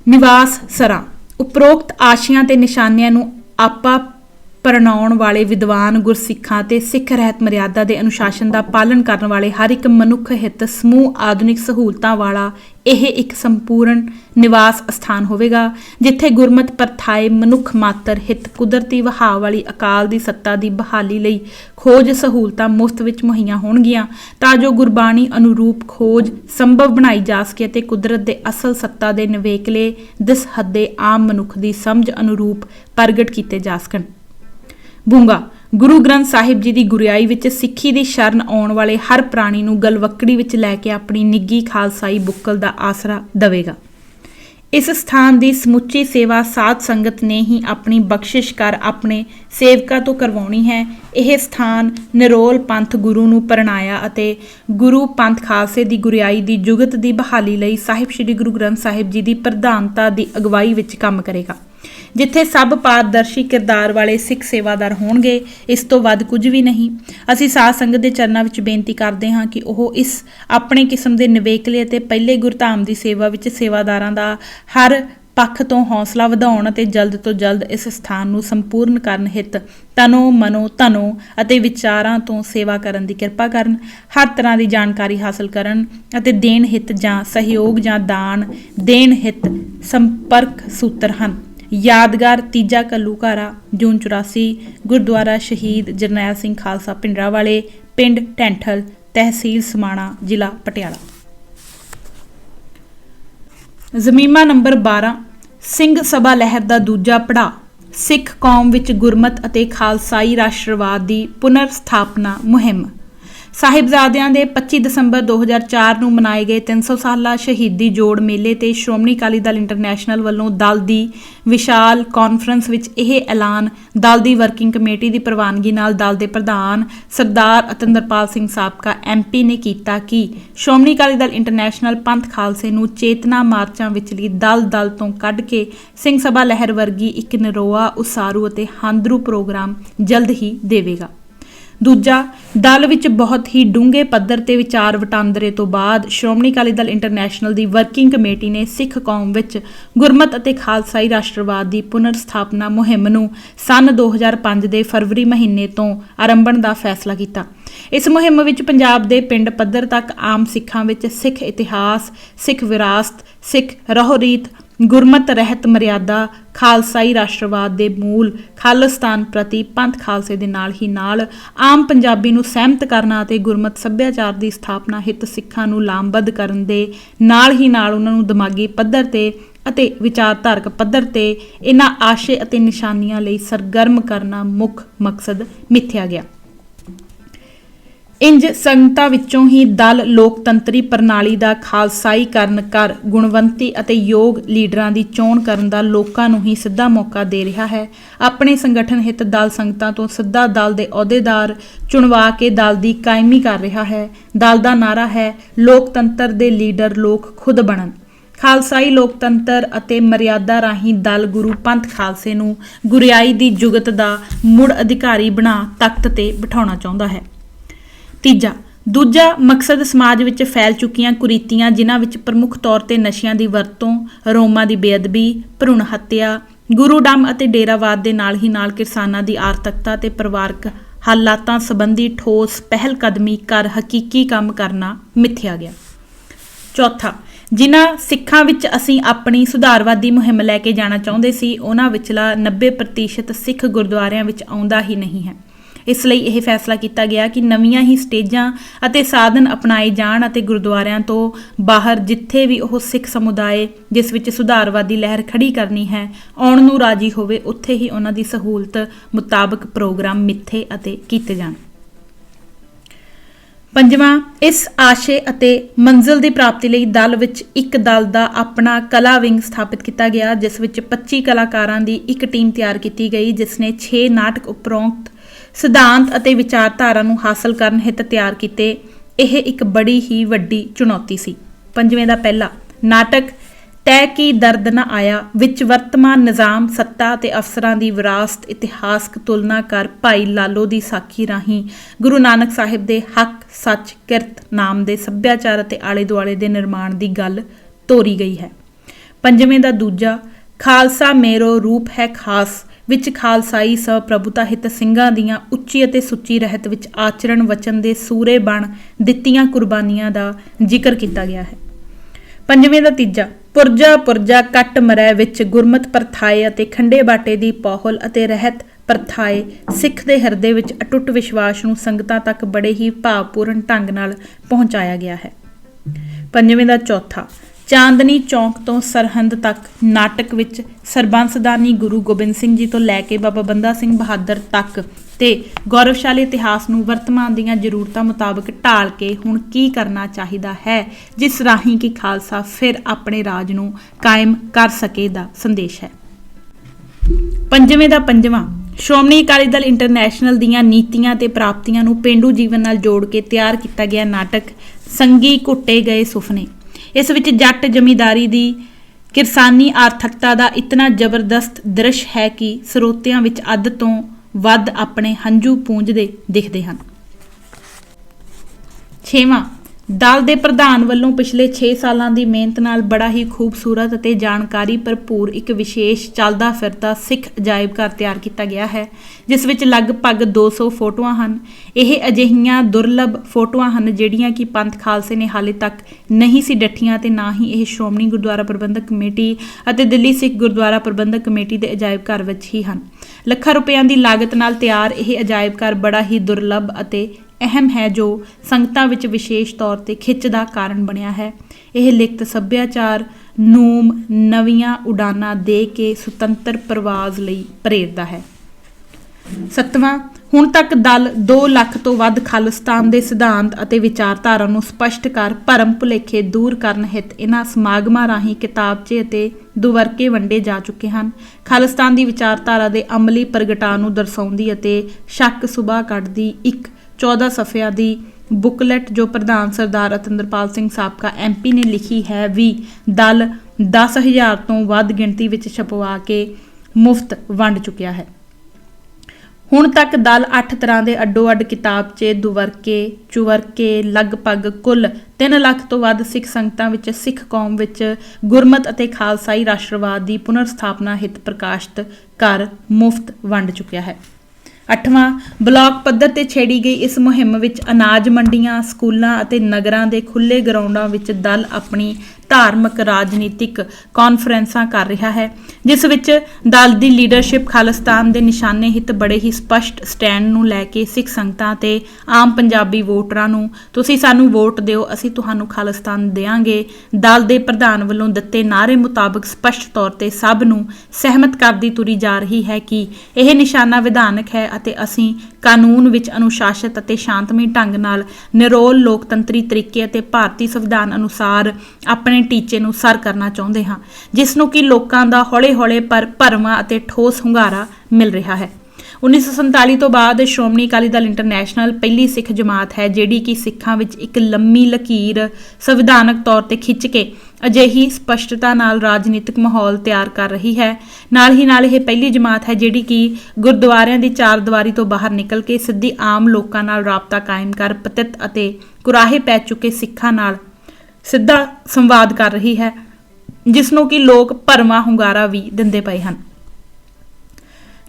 ਨਿਵਾਸ ਸਰਾਂ। ਉਪਰੋਕਤ ਆਸ਼ੀਆਂ ਤੇ ਨਿਸ਼ਾਨਿਆਂ ਨੂੰ ਆਪਾ ਪ੍ਰਣਾਉਣ ਵਾਲੇ ਵਿਦਵਾਨ ਗੁਰਸਿੱਖਾਂ ਤੇ ਸਿੱਖ ਰਹਿਤ ਮਰਿਆਦਾ ਦੇ ਅਨੁਸ਼ਾਸਨ ਦਾ ਪਾਲਣ ਕਰਨ ਵਾਲੇ ਹਰ ਇੱਕ ਮਨੁੱਖ ਹਿੱਤ, ਸਮੂਹ, ਆਧੁਨਿਕ ਸਹੂਲਤਾਂ ਵਾਲਾ ਇਹ ਇੱਕ ਸੰਪੂਰਨ ਨਿਵਾਸ ਸਥਾਨ ਹੋਵੇਗਾ, ਜਿੱਥੇ ਗੁਰਮਤ ਪਰਥਾਏ ਮਨੁੱਖ ਮਾਤਰ ਹਿੱਤ, ਕੁਦਰਤੀ ਵਹਾਅ ਵਾਲੀ ਅਕਾਲ ਦੀ ਸੱਤਾ ਦੀ ਬਹਾਲੀ ਲਈ ਖੋਜ ਸਹੂਲਤਾਂ ਮੁਫਤ ਵਿੱਚ ਮੁਹੱਈਆ ਹੋਣਗੀਆਂ, ਤਾਂ ਜੋ ਗੁਰਬਾਣੀ ਅਨੁਰੂਪ ਖੋਜ ਸੰਭਵ ਬਣਾਈ ਜਾ ਸਕੇ ਅਤੇ ਕੁਦਰਤ ਦੇ ਅਸਲ ਸੱਤਾ ਦੇ ਨਵੇਕਲੇ ਦਿਸ ਹੱਦੇ ਆਮ ਮਨੁੱਖ ਦੀ ਸਮਝ ਅਨੁਰੂਪ ਪ੍ਰਗਟ ਕੀਤੇ ਜਾ ਸਕਣ। ਬੂੰਗਾ। ਗੁਰੂ ਗ੍ਰੰਥ ਸਾਹਿਬ ਜੀ ਦੀ ਗੁਰਿਆਈ ਵਿੱਚ ਸਿੱਖੀ ਦੀ ਸ਼ਰਨ ਆਉਣ ਵਾਲੇ ਹਰ ਪ੍ਰਾਣੀ ਨੂੰ ਗਲਵੱਕੜੀ ਵਿੱਚ ਲੈ ਕੇ ਆਪਣੀ ਨਿੱਗੀ ਖਾਲਸਾਈ ਬੁੱਕਲ ਦਾ ਆਸਰਾ ਦੇਵੇਗਾ। ਇਸ ਸਥਾਨ ਦੀ ਸਮੁੱਚੀ ਸੇਵਾ ਸਾਧ ਸੰਗਤ ਨੇ ਹੀ ਆਪਣੀ ਬਖਸ਼ਿਸ਼ ਕਰ ਆਪਣੇ ਸੇਵਕਾਂ ਤੋਂ ਕਰਵਾਉਣੀ ਹੈ। ਇਹ ਸਥਾਨ ਨਿਰੋਲ ਪੰਥ ਗੁਰੂ ਨੂੰ ਪਰਣਾਇਆ ਅਤੇ ਗੁਰੂ ਪੰਥ ਖਾਲਸੇ ਦੀ ਗੁਰਿਆਈ ਦੀ ਜੁਗਤ ਦੀ ਬਹਾਲੀ ਲਈ ਸਾਹਿਬ ਸ੍ਰੀ ਗੁਰੂ ਗ੍ਰੰਥ ਸਾਹਿਬ ਜੀ ਦੀ ਪ੍ਰਧਾਨਤਾ ਦੀ ਅਗਵਾਈ ਵਿੱਚ ਕੰਮ ਕਰੇਗਾ। ਜਿੱਥੇ ਸਭ ਪਾਰਦਰਸ਼ੀ ਕਿਰਦਾਰ ਵਾਲੇ ਸਿੱਖ ਸੇਵਾਦਾਰ ਹੋਣਗੇ, ਇਸ ਤੋਂ ਵੱਧ ਕੁਝ ਵੀ ਨਹੀਂ। ਅਸੀਂ ਸਾਧ ਸੰਗਤ ਦੇ ਚਰਨਾਂ ਵਿੱਚ ਬੇਨਤੀ ਕਰਦੇ ਹਾਂ ਕਿ ਉਹ ਇਸ ਆਪਣੇ ਕਿਸਮ ਦੇ ਨਿਵੇਕਲੇ ਅਤੇ ਪਹਿਲੇ ਗੁਰਧਾਮ ਦੀ ਸੇਵਾ ਵਿੱਚ ਸੇਵਾਦਾਰਾਂ ਦਾ ਹਰ ਪੱਖ ਤੋਂ ਹੌਸਲਾ ਵਧਾਉਣ ਅਤੇ ਜਲਦ ਤੋਂ ਜਲਦ ਇਸ ਸਥਾਨ ਨੂੰ ਸੰਪੂਰਨ ਕਰਨ ਹਿੱਤ ਤਨੋ, ਮਨੋ, ਧਨੋ ਅਤੇ ਵਿਚਾਰਾਂ ਤੋਂ ਸੇਵਾ ਕਰਨ ਦੀ ਕਿਰਪਾ ਕਰਨ, ਹਰ ਤਰ੍ਹਾਂ ਦੀ ਜਾਣਕਾਰੀ ਹਾਸਲ ਕਰਨ ਅਤੇ ਦੇਣ ਹਿੱਤ ਜਾਂ ਸਹਿਯੋਗ ਜਾਂ ਦਾਨ ਦੇਣ ਹਿੱਤ ਸੰਪਰਕ ਸੂਤਰ ਹਨ। ਯਾਦਗਾਰ ਤੀਜਾ ਕੱਲੂਘਾਰਾ, ਜੂਨ 84 ਗੁਰਦੁਆਰਾ ਸ਼ਹੀਦ ਜਰਨੈਲ ਸਿੰਘ ਖਾਲਸਾ ਪਿੰਡਰਾ ਵਾਲੇ, ਪਿੰਡ ਟੈਂਠਲ, ਤਹਿਸੀਲ ਸਮਾਣਾ, ਜ਼ਿਲ੍ਹਾ ਪਟਿਆਲਾ। ਜ਼ਮੀਮਾ ਨੰਬਰ 12 ਸਿੰਘ ਸਭਾ ਲਹਿਰ ਦਾ ਦੂਜਾ ਪੜਾ ਸਿੱਖ ਕੌਮ ਵਿੱਚ ਗੁਰਮਤ ਅਤੇ ਖਾਲਸਾਈ ਰਾਸ਼ਟਰਵਾਦ ਦੀ ਪੁਨਰ ਸਥਾਪਨਾ ਮੁਹਿੰਮ। ਸਾਹਿਬਜ਼ਾਦਿਆਂ ਦੇ 25 ਦਸੰਬਰ 2004 ਨੂੰ ਮਨਾਏ ਗਏ 300 ਸਾਲਾ ਸ਼ਹੀਦੀ ਜੋੜ ਮੇਲੇ ਤੇ ਸ਼੍ਰੋਮਣੀ ਅਕਾਲੀ ਦਲ ਇੰਟਰਨੈਸ਼ਨਲ ਵੱਲੋਂ ਦਲ ਦੀ ਵਿਸ਼ਾਲ ਕਾਨਫਰੰਸ ਵਿੱਚ ਇਹ ਐਲਾਨ ਦਲ ਦੀ ਵਰਕਿੰਗ ਕਮੇਟੀ ਦੀ ਪ੍ਰਵਾਨਗੀ ਨਾਲ ਦਲ ਦੇ ਪ੍ਰਧਾਨ ਸਰਦਾਰ ਅਤਿੰਦਰਪਾਲ ਸਿੰਘ ਸਾਬਕਾ ਐਮਪੀ ਨੇ ਕੀਤਾ ਕਿ ਸ਼੍ਰੋਮਣੀ ਅਕਾਲੀ ਦਲ ਇੰਟਰਨੈਸ਼ਨਲ ਪੰਥ ਖਾਲਸੇ ਨੂੰ ਚੇਤਨਾ ਮਾਰਚਾਂ ਵਿਚਲੀ ਦਲ ਦਲ ਤੋਂ ਕੱਢ ਕੇ ਸਿੰਘ ਸਭਾ ਲਹਿਰ ਵਰਗੀ ਇੱਕ ਨਿਰੋਆ ਉਸਾਰੂ ਅਤੇ ਹਾਂਦਰੂ ਪ੍ਰੋਗਰਾਮ ਜਲਦ ਹੀ ਦੇਵੇਗਾ। ਦੂਜਾ, ਦਲ ਵਿੱਚ ਬਹੁਤ ਹੀ ਡੂੰਘੇ ਪੱਧਰ ਤੇ ਵਿਚਾਰ ਵਟਾਂਦਰੇ ਤੋਂ ਬਾਅਦ ਸ਼੍ਰੋਮਣੀ ਅਕਾਲੀ ਦਲ ਇੰਟਰਨੈਸ਼ਨਲ ਦੀ ਵਰਕਿੰਗ ਕਮੇਟੀ ਨੇ ਸਿੱਖ ਕੌਮ ਵਿੱਚ ਗੁਰਮਤ ਅਤੇ ਖਾਲਸਾਈ ਰਾਸ਼ਟਰਵਾਦ ਦੀ ਪੁਨਰ ਸਥਾਪਨਾ ਮੁਹਿੰਮ ਨੂੰ ਸਨ 2005 ਦੇ ਫਰਵਰੀ ਮਹੀਨੇ ਤੋਂ ਆਰੰਭਣ ਦਾ ਫੈਸਲਾ ਕੀਤਾ। ਇਸ ਮੁਹਿੰਮ ਵਿੱਚ ਪੰਜਾਬ ਦੇ ਪਿੰਡ ਪੱਧਰ ਤੱਕ ਆਮ ਸਿੱਖਾਂ ਵਿੱਚ ਸਿੱਖ ਇਤਿਹਾਸ, ਸਿੱਖ ਵਿਰਾਸਤ, ਸਿੱਖ ਰਹੋ-ਰੀਤ, ਗੁਰਮਤ ਰਹਿਤ ਮਰਿਆਦਾ ਖਾਲਸਾਈ ਰਾਸ਼ਟਰਵਾਦ ਦੇ ਮੂਲ ਖਾਲਿਸਤਾਨ ਪ੍ਰਤੀ ਪੰਥ ਖਾਲਸੇ ਦੇ ਨਾਲ ਹੀ ਨਾਲ ਆਮ ਪੰਜਾਬੀ ਨੂੰ ਸਹਿਮਤ ਕਰਨਾ ਅਤੇ ਗੁਰਮਤ ਸੱਭਿਆਚਾਰ ਦੀ ਸਥਾਪਨਾ ਹਿੱਤ ਸਿੱਖਾਂ ਨੂੰ ਲਾਮਬੱਧ ਕਰਨ ਦੇ ਨਾਲ ਹੀ ਨਾਲ ਉਹਨਾਂ ਨੂੰ ਦਿਮਾਗੀ ਪੱਧਰ ਤੇ ਅਤੇ ਵਿਚਾਰਧਾਰਕ ਪੱਧਰ ਤੇ ਇਹਨਾਂ ਆਸ਼ੇ ਅਤੇ ਨਿਸ਼ਾਨੀਆਂ ਲਈ ਸਰਗਰਮ ਕਰਨਾ ਮੁੱਖ ਮਕਸਦ ਮਿੱਥਿਆ ਗਿਆ। ਇੰਜ ਸੰਗਤਾਂ ਵਿੱਚੋਂ ਹੀ ਦਲ, ਲੋਕਤੰਤਰੀ ਪ੍ਰਣਾਲੀ ਦਾ ਖਾਲਸਾਈਕਰਨ ਕਰ ਗੁਣਵੰਤੀ ਅਤੇ ਯੋਗ ਲੀਡਰਾਂ ਦੀ ਚੋਣ ਕਰਨ ਦਾ ਲੋਕਾਂ ਨੂੰ ਹੀ ਸਿੱਧਾ ਮੌਕਾ ਦੇ ਰਿਹਾ ਹੈ। ਆਪਣੇ ਸੰਗਠਨ ਹਿੱਤ ਦਲ ਸੰਗਤਾਂ ਤੋਂ ਸਿੱਧਾ ਦਲ ਦੇ ਅਹੁਦੇਦਾਰ ਚੁਣਵਾ ਕੇ ਦਲ ਦੀ ਕਾਇਮੀ ਕਰ ਰਿਹਾ ਹੈ। ਦਲ ਦਾ ਨਾਰਾ ਹੈ, ਲੋਕਤੰਤਰ ਦੇ ਲੀਡਰ ਲੋਕ ਖੁਦ ਬਣਨ। ਖਾਲਸਾਈ ਲੋਕਤੰਤਰ ਅਤੇ ਮਰਿਆਦਾ ਰਾਹੀਂ ਦਲ ਗੁਰੂ ਪੰਥ ਖਾਲਸੇ ਨੂੰ ਗੁਰਿਆਈ ਦੀ ਜੁਗਤ ਦਾ ਮੁੜ ਅਧਿਕਾਰੀ ਬਣਾ ਤਖਤ ਤੇ ਬਿਠਾਉਣਾ ਚਾਹੁੰਦਾ ਹੈ। ਤੀਜਾ, ਦੂਜਾ ਮਕਸਦ ਸਮਾਜ ਵਿੱਚ ਫੈਲ ਚੁੱਕੀਆਂ ਕੁਰੀਤੀਆਂ ਜਿਨ੍ਹਾਂ ਵਿੱਚ ਪ੍ਰਮੁੱਖ ਤੌਰ ਤੇ ਨਸ਼ਿਆਂ ਦੀ ਵਰਤੋਂ, ਰੋਮਾਂ ਦੀ ਬੇਅਦਬੀ, ਭਰੂਣ ਹੱਤਿਆ ਗੁਰੂਡਮ ਅਤੇ ਡੇਰਾਵਾਦ ਦੇ ਨਾਲ ਹੀ ਨਾਲ ਕਿਸਾਨਾਂ ਦੀ ਆਰਥਿਕਤਾ ਤੇ ਪਰਿਵਾਰਕ ਹਾਲਾਤਾਂ ਸੰਬੰਧੀ ਠੋਸ ਪਹਿਲ ਕਦਮੀ ਕਰ ਹਕੀਕੀ ਕੰਮ ਕਰਨਾ ਮਿੱਥਿਆ ਗਿਆ। ਚੌਥਾ, ਜਿਨ੍ਹਾਂ ਸਿੱਖਾਂ ਵਿੱਚ ਅਸੀਂ ਆਪਣੀ ਸੁਧਾਰਵਾਦੀ ਮੁਹਿੰਮ ਲੈ ਕੇ ਜਾਣਾ ਚਾਹੁੰਦੇ ਸੀ, ਉਹਨਾਂ ਵਿਚਲਾ 90% ਸਿੱਖ ਗੁਰਦੁਆਰਿਆਂ ਵਿੱਚ ਆਉਂਦਾ ਹੀ ਨਹੀਂ ਹੈ। ਇਸ ਲਈ ਇਹ ਫੈਸਲਾ ਕੀਤਾ ਗਿਆ ਕਿ ਨਵੀਆਂ ਹੀ ਸਟੇਜਾਂ ਅਤੇ ਸਾਧਨ ਅਪਣਾਏ ਜਾਣ ਅਤੇ ਗੁਰਦੁਆਰਿਆਂ ਤੋਂ ਬਾਹਰ ਜਿੱਥੇ ਵੀ ਉਹ ਸਿੱਖ ਸਮੁਦਾਇ, ਜਿਸ ਵਿੱਚ ਸੁਧਾਰਵਾਦੀ ਲਹਿਰ ਖੜੀ ਕਰਨੀ ਹੈ, ਆਉਣ ਨੂੰ ਰਾਜੀ ਹੋਵੇ, ਉੱਥੇ ਹੀ ਉਹਨਾਂ ਦੀ ਸਹੂਲਤ ਮੁਤਾਬਕ ਪ੍ਰੋਗਰਾਮ ਮਿੱਥੇ ਅਤੇ ਕੀਤੇ ਜਾਣ। ਪੰਜਵਾਂ, ਇਸ ਆਸ਼ੇ ਅਤੇ ਮੰਜ਼ਿਲ ਦੀ ਪ੍ਰਾਪਤੀ ਲਈ ਦਲ ਵਿੱਚ ਇੱਕ ਦਲ ਦਾ ਆਪਣਾ ਕਲਾ ਵਿੰਗ ਸਥਾਪਿਤ ਕੀਤਾ ਗਿਆ, ਜਿਸ ਵਿੱਚ 25 ਕਲਾਕਾਰਾਂ ਦੀ ਇੱਕ ਟੀਮ ਤਿਆਰ ਕੀਤੀ ਗਈ, ਜਿਸ ਨੇ 6 ਨਾਟਕ ਉਪਰੋਕਤ ਸਿਧਾਂਤ ਅਤੇ ਵਿਚਾਰਧਾਰਾ ਨੂੰ ਹਾਸਲ ਕਰਨ ਹਿੱਤ ਤਿਆਰ ਕੀਤੇ, ਇਹ ਇੱਕ ਬੜੀ ਹੀ ਵੱਡੀ ਚੁਣੌਤੀ ਸੀ। ਪੰਜਵੇਂ ਦਾ ਪਹਿਲਾ, ਨਾਟਕ ਤੈ ਕੀ ਦਰਦ ਨਾ ਆਇਆ, ਵਿੱਚ ਵਰਤਮਾਨ ਨਿਜ਼ਾਮ, ਸੱਤਾ ਤੇ ਅਫਸਰਾਂ ਦੀ ਵਿਰਾਸਤ, ਇਤਿਹਾਸਕ ਤੁਲਨਾ ਕਰ ਭਾਈ ਲਾਲੋ ਦੀ ਸਾਖੀ ਰਾਹੀਂ ਗੁਰੂ ਨਾਨਕ ਸਾਹਿਬ ਦੇ ਹੱਕ, ਸੱਚ, ਕਿਰਤ, ਨਾਮ ਦੇ ਸੱਭਿਆਚਾਰ ਅਤੇ ਆਲੇ ਦੁਆਲੇ ਦੇ ਨਿਰਮਾਣ ਦੀ ਗੱਲ ਤੋਰੀ ਗਈ ਹੈ। ਪੰਜਵੇਂ ਦਾ ਦੂਜਾ, ਖਾਲਸਾ ਮੇਰੋ ਰੂਪ ਹੈ ਖਾਸ ਵਿੱਚ ਖਾਲਸਾਈ ਪ੍ਰਭੂਤਾ ਹਿਤ ਸਿੰਘਾਂ ਦੀਆਂ ਉੱਚੀ ਅਤੇ ਸੁੱਚੀ ਰਹਿਤ ਵਿੱਚ ਆਚਰਣ ਵਚਨ ਦੇ ਸੂਰੇ ਬਣ ਦਿੱਤੀਆਂ ਕੁਰਬਾਨੀਆਂ ਦਾ ਜ਼ਿਕਰ ਕੀਤਾ ਗਿਆ ਹੈ। ਪੰਜਵੇਂ ਦਾ ਤੀਜਾ, ਪੁਰਜਾ ਪੁਰਜਾ ਕੱਟ ਮਰੈ ਵਿੱਚ ਗੁਰਮਤ ਪਰਥਾਏ ਅਤੇ ਖੰਡੇ ਬਾਟੇ ਦੀ ਪੌਹਲ ਅਤੇ ਰਹਿਤ ਪਰਥਾਏ, ਸਿੱਖ ਦੇ ਹਿਰਦੇ ਵਿੱਚ ਅਟੁੱਟ ਵਿਸ਼ਵਾਸ ਨੂੰ ਸੰਗਤਾਂ ਤੱਕ ਬੜੇ ਹੀ ਭਾਵਪੂਰਨ ਢੰਗ ਨਾਲ ਪਹੁੰਚਾਇਆ ਗਿਆ ਹੈ। ਪੰਜਵੇਂ ਦਾ ਚੌਥਾ ਚਾਂਦਨੀ ਚੌਂਕ ਤੋਂ ਸਰਹੰਦ ਤੱਕ ਨਾਟਕ ਵਿੱਚ ਸਰਬੰਸਦਾਨੀ ਗੁਰੂ ਗੋਬਿੰਦ ਸਿੰਘ ਜੀ ਤੋਂ ਲੈ ਕੇ ਬਾਬਾ ਬੰਦਾ ਸਿੰਘ ਬਹਾਦਰ ਤੱਕ ਤੇ ਗੌਰਵਸ਼ਾਲੀ ਇਤਿਹਾਸ ਨੂੰ ਵਰਤਮਾਨ ਦੀਆਂ ਜ਼ਰੂਰਤਾਂ ਮੁਤਾਬਕ ਢਾਲ ਕੇ ਹੁਣ ਕੀ ਕਰਨਾ ਚਾਹੀਦਾ ਹੈ, ਜਿਸ ਰਾਹੀਂ ਕਿ ਖਾਲਸਾ ਫਿਰ ਆਪਣੇ ਰਾਜ ਨੂੰ ਕਾਇਮ ਕਰ ਸਕੇ ਦਾ ਸੰਦੇਸ਼ ਹੈ। ਪੰਜਵੇਂ ਦਾ ਪੰਜਵਾਂ, ਸ਼੍ਰੋਮਣੀ ਅਕਾਲੀ ਦਲ ਇੰਟਰਨੈਸ਼ਨਲ ਦੀਆਂ ਨੀਤੀਆਂ ਤੇ ਪ੍ਰਾਪਤੀਆਂ ਨੂੰ ਪਿੰਡੂ ਜੀਵਨ ਨਾਲ ਜੋੜ ਕੇ ਤਿਆਰ ਕੀਤਾ ਗਿਆ ਨਾਟਕ, ਸੰਗੀ ਘੁੱਟੇ ਗਏ ਸੁਪਨੇ ਇਸ ਵਿੱਚ ਜੱਟ ਜ਼ਮੀਂਦਾਰੀ ਦੀ ਕਿਰਸਾਨੀ ਆਰਥਿਕਤਾ ਦਾ ਇਤਨਾ ਜ਼ਬਰਦਸਤ ਦ੍ਰਿਸ਼ ਹੈ ਕਿ ਸਰੋਤਿਆਂ ਵਿੱਚ ਅੱਧ ਤੋਂ ਵੱਧ ਆਪਣੇ ਹੰਝੂ ਪੂੰਝਦੇ ਦਿਖਦੇ ਹਨ। ਛੇਵਾਂ ਦਲ ਦੇ ਪ੍ਰਧਾਨ ਵੱਲੋਂ ਪਿਛਲੇ 6 ਸਾਲਾਂ ਦੀ ਮਿਹਨਤ ਨਾਲ ਬੜਾ ਹੀ ਖੂਬਸੂਰਤ ਅਤੇ ਜਾਣਕਾਰੀ ਭਰਪੂਰ ਇੱਕ ਵਿਸ਼ੇਸ਼ ਚੱਲਦਾ ਫਿਰਦਾ ਸਿੱਖ ਅਜਾਇਬ ਘਰ ਤਿਆਰ ਕੀਤਾ ਗਿਆ ਹੈ, ਜਿਸ ਵਿੱਚ ਲਗਭਗ 200 ਫੋਟੋਆਂ ਹਨ। ਇਹ ਅਜਿਹੀਆਂ ਦੁਰਲੱਭ ਫੋਟੋਆਂ ਹਨ ਜਿਹੜੀਆਂ ਕਿ ਪੰਥ ਖਾਲਸੇ ਨੇ ਹਾਲੇ ਤੱਕ ਨਹੀਂ ਸੀ ਡੱਠੀਆਂ ਤੇ ਨਾ ਹੀ ਇਹ ਸ਼੍ਰੋਮਣੀ ਗੁਰਦੁਆਰਾ ਪ੍ਰਬੰਧਕ ਕਮੇਟੀ ਅਤੇ ਦਿੱਲੀ ਸਿੱਖ ਗੁਰਦੁਆਰਾ ਪ੍ਰਬੰਧਕ ਕਮੇਟੀ ਦੇ ਅਜਾਇਬ ਘਰ ਵਿੱਚ ਹੀ ਹਨ। ਲੱਖਾਂ ਰੁਪਈਆਂ ਦੀ ਲਾਗਤ ਨਾਲ ਤਿਆਰ ਇਹ ਅਜਾਇਬ ਘਰ ਬੜਾ ਹੀ ਦੁਰਲੱਭ ਅਤੇ ਅਹਿਮ ਹੈ ਜੋ ਸੰਗਤਾਂ ਵਿੱਚ ਵਿਸ਼ੇਸ਼ ਤੌਰ ਤੇ ਖਿੱਚ ਦਾ ਕਾਰਨ ਬਣਿਆ ਹੈ। ਇਹ ਲਿਖਤ ਸੱਭਿਆਚਾਰ ਨੂਮ ਨਵੀਆਂ ਉਡਾਨਾਂ ਦੇ ਕੇ ਸੁਤੰਤਰ ਪ੍ਰਵਾਜ਼ ਲਈ ਪ੍ਰੇਰਦਾ ਹੈ। ਸੱਤਵਾਂ, ਹੁਣ ਤੱਕ ਦਲ 2 ਲੱਖ ਤੋਂ ਵੱਧ ਖਾਲਿਸਤਾਨ ਦੇ ਸਿਧਾਂਤ ਅਤੇ ਵਿਚਾਰਧਾਰਾ ਨੂੰ ਸਪਸ਼ਟ ਕਰ ਭਰਮ ਭੁਲੇਖੇ ਦੂਰ ਕਰਨ ਹਿਤ ਇਹਨਾਂ ਸਮਾਗਮਾਂ ਰਾਹੀਂ ਕਿਤਾਬਚੇ ਅਤੇ ਦੁਵਰਕੇ ਵੰਡੇ ਜਾ ਚੁੱਕੇ ਹਨ। ਖਾਲਿਸਤਾਨ ਦੀ ਵਿਚਾਰਧਾਰਾ ਦੇ ਅਮਲੀ ਪ੍ਰਗਟਾਅ ਨੂੰ ਦਰਸਾਉਂਦੀ ਅਤੇ ਸ਼ੱਕ ਸੁਭਾ ਕੱਢਦੀ ਇੱਕ 14 ਸਫ਼ਿਆਂ ਦੀ ਬੁਕਲੈਟ ਜੋ ਪ੍ਰਧਾਨ ਸਰਦਾਰ ਅਤਿੰਦਰਪਾਲ ਸਿੰਘ ਸਾਬਕਾ ਐਮਪੀ ਨੇ ਲਿਖੀ ਹੈ, ਵੀ ਦਲ 10000 ਤੋਂ ਵੱਧ ਗਿਣਤੀ ਵਿੱਚ ਛਪਵਾ ਕੇ ਮੁਫਤ ਵੰਡ ਚੁੱਕਿਆ ਹੈ। ਹੁਣ ਤੱਕ ਦਲ 8 ਤਰ੍ਹਾਂ ਦੇ ਅੱਡੋ-ਅੱਡ ਕਿਤਾਬਚੇ ਦੁਵਰਕੇ, ਚੁਵਰਕੇ, ਲਗਭਗ ਕੁੱਲ 3 ਲੱਖ ਤੋਂ ਵੱਧ ਸਿੱਖ ਸੰਗਤਾਂ ਵਿੱਚ ਸਿੱਖ ਕੌਮ ਵਿੱਚ ਗੁਰਮਤ ਅਤੇ ਖਾਲਸਾਈ ਰਾਸ਼ਟਰਵਾਦ ਦੀ ਪੁਨਰ ਸਥਾਪਨਾ ਹਿਤ ਪ੍ਰਕਾਸ਼ਿਤ ਕਰ ਮੁਫਤ ਵੰਡ ਚੁੱਕਿਆ ਹੈ। ਅੱਠਵਾਂ, ਬਲਾਕ ਪੱਧਰ ਤੇ ਛੇੜੀ ਗਈ ਇਸ ਮੁਹਿੰਮ ਵਿੱਚ ਅਨਾਜ ਮੰਡੀਆਂ, ਸਕੂਲਾਂ ਅਤੇ ਨਗਰਾਂ ਦੇ ਖੁੱਲੇ ਗਰਾਊਂਡਾਂ ਵਿੱਚ ਦਲ ਆਪਣੀ ਧਾਰਮਿਕ, ਰਾਜਨੀਤਿਕ ਕਾਨਫਰੰਸਾਂ ਕਰ ਰਿਹਾ ਹੈ, ਜਿਸ ਵਿੱਚ ਦਲ ਦੀ ਲੀਡਰਸ਼ਿਪ ਖਾਲਿਸਤਾਨ ਦੇ ਨਿਸ਼ਾਨੇ ਹਿੱਤ ਬੜੇ ਹੀ ਸਪਸ਼ਟ ਸਟੈਂਡ ਨੂੰ ਲੈ ਕੇ ਸਿੱਖ ਸੰਗਤਾਂ ਤੇ ਆਮ ਪੰਜਾਬੀ ਵੋਟਰਾਂ ਨੂੰ, ਤੁਸੀਂ ਸਾਨੂੰ ਵੋਟ ਦਿਓ, ਅਸੀਂ ਤੁਹਾਨੂੰ ਖਾਲਿਸਤਾਨ ਦੇਵਾਂਗੇ ਦਲ ਦੇ ਪ੍ਰਧਾਨ ਵੱਲੋਂ ਦਿੱਤੇ ਨਾਅਰੇ ਮੁਤਾਬਕ ਸਪਸ਼ਟ ਤੌਰ ਤੇ ਸਭ ਨੂੰ ਸਹਿਮਤ ਕਰਦੀ ਤੁਰੀ ਜਾ ਰਹੀ ਹੈ ਕਿ ਇਹ ਨਿਸ਼ਾਨਾ ਵਿਧਾਨਕ ਹੈ ਅਤੇ ਅਸੀਂ ਕਾਨੂੰਨ ਵਿੱਚ ਅਨੁਸ਼ਾਸਿਤ ਅਤੇ ਸ਼ਾਂਤਮਈ ਢੰਗ ਨਾਲ ਨਿਰੋਲ ਲੋਕਤੰਤਰੀ ਤਰੀਕੇ ਅਤੇ ਭਾਰਤੀ ਸੰਵਿਧਾਨ ਅਨੁਸਾਰ ਆਪਣੇ ਆਪਣੇ ਟੀਚੇ ਨੂੰ ਸਰ ਕਰਨਾ ਚਾਹੁੰਦੇ ਹਾਂ, ਜਿਸ ਨੂੰ ਕਿ ਲੋਕਾਂ ਦਾ ਹੌਲੇ-ਹੌਲੇ ਪਰ ਭਰਵਾਂ ਅਤੇ ਠੋਸ ਹੁੰਗਾਰਾ ਮਿਲ ਰਿਹਾ ਹੈ। 1947 ਤੋਂ ਬਾਅਦ ਸ਼੍ਰੋਮਣੀ ਅਕਾਲੀ ਦਲ ਇੰਟਰਨੈਸ਼ਨਲ ਪਹਿਲੀ ਸਿੱਖ ਜਮਾਤ ਹੈ, ਜਿਹੜੀ ਕਿ ਸਿੱਖਾਂ ਵਿੱਚ ਇੱਕ ਲੰਮੀ ਲਕੀਰ ਸੰਵਿਧਾਨਕ ਤੌਰ ਤੇ ਖਿੱਚ ਕੇ ਅਜਿਹੀ ਸਪਸ਼ਟਤਾ ਨਾਲ ਰਾਜਨੀਤਿਕ ਮਾਹੌਲ ਤਿਆਰ ਕਰ ਰਹੀ ਹੈ। ਨਾਲ ਹੀ ਨਾਲ ਇਹ ਪਹਿਲੀ ਜਮਾਤ ਹੈ, ਜਿਹੜੀ ਕਿ ਗੁਰਦੁਆਰਿਆਂ ਦੀ ਚਾਰ ਦੀਵਾਰੀ ਤੋਂ ਬਾਹਰ ਨਿਕਲ ਕੇ ਸਿੱਧੀ ਆਮ ਲੋਕਾਂ ਨਾਲ ਰਾਬਤਾ ਕਾਇਮ ਕਰ, ਪਤਿਤ ਅਤੇ ਕੁਰਾਹੇ ਪੈ ਚੁੱਕੇ ਸਿੱਖਾਂ ਨਾਲ ਸਿੱਧਾ ਸੰਵਾਦ ਕਰ ਰਹੀ ਹੈ ਜਿਸ ਨੂੰ ਕਿ ਲੋਕ ਭਰਵਾਂ ਹੁੰਗਾਰਾ ਵੀ ਦਿੰਦੇ ਪਏ ਹਨ।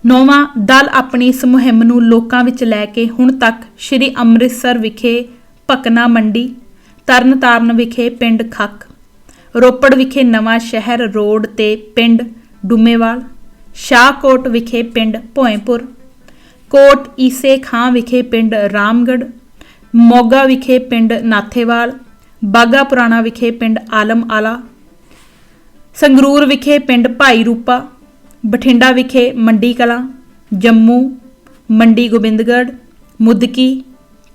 ਨੌਵਾਂ ਦਲ ਆਪਣੀ ਇਸ ਮੁਹਿੰਮ ਨੂੰ ਲੋਕਾਂ ਵਿੱਚ ਲੈ ਕੇ ਹੁਣ ਤੱਕ ਸ੍ਰੀ ਅੰਮ੍ਰਿਤਸਰ ਵਿਖੇ ਭਕਨਾ ਮੰਡੀ, ਤਰਨਤਾਰਨ ਵਿਖੇ ਪਿੰਡ ਖੱਕ ਰੋਪੜ ਵਿਖੇ ਨਵਾਂ ਸ਼ਹਿਰ ਰੋਡ ਤੇ ਪਿੰਡ ਡੁੰਮੇਵਾਲ, ਸ਼ਾਹਕੋਟ ਵਿਖੇ ਪਿੰਡ ਭੋਏਪੁਰ, ਕੋਟ ਈਸੇ ਖਾਂ ਵਿਖੇ ਪਿੰਡ ਰਾਮਗੜ ਮੋਗਾ ਵਿਖੇ ਪਿੰਡ ਨਾਥੇਵਾਲ ਬਾਗਾ ਪੁਰਾਣਾ ਵਿਖੇ ਪਿੰਡ ਆਲਮ ਆਲਾ, ਸੰਗਰੂਰ ਵਿਖੇ ਪਿੰਡ ਭਾਈ ਰੂਪਾ, ਬਠਿੰਡਾ ਵਿਖੇ ਮੰਡੀ ਕਲਾਂ, ਜੰਮੂ, ਮੰਡੀ ਗੋਬਿੰਦਗੜ੍ਹ, ਮੁਦਕੀ,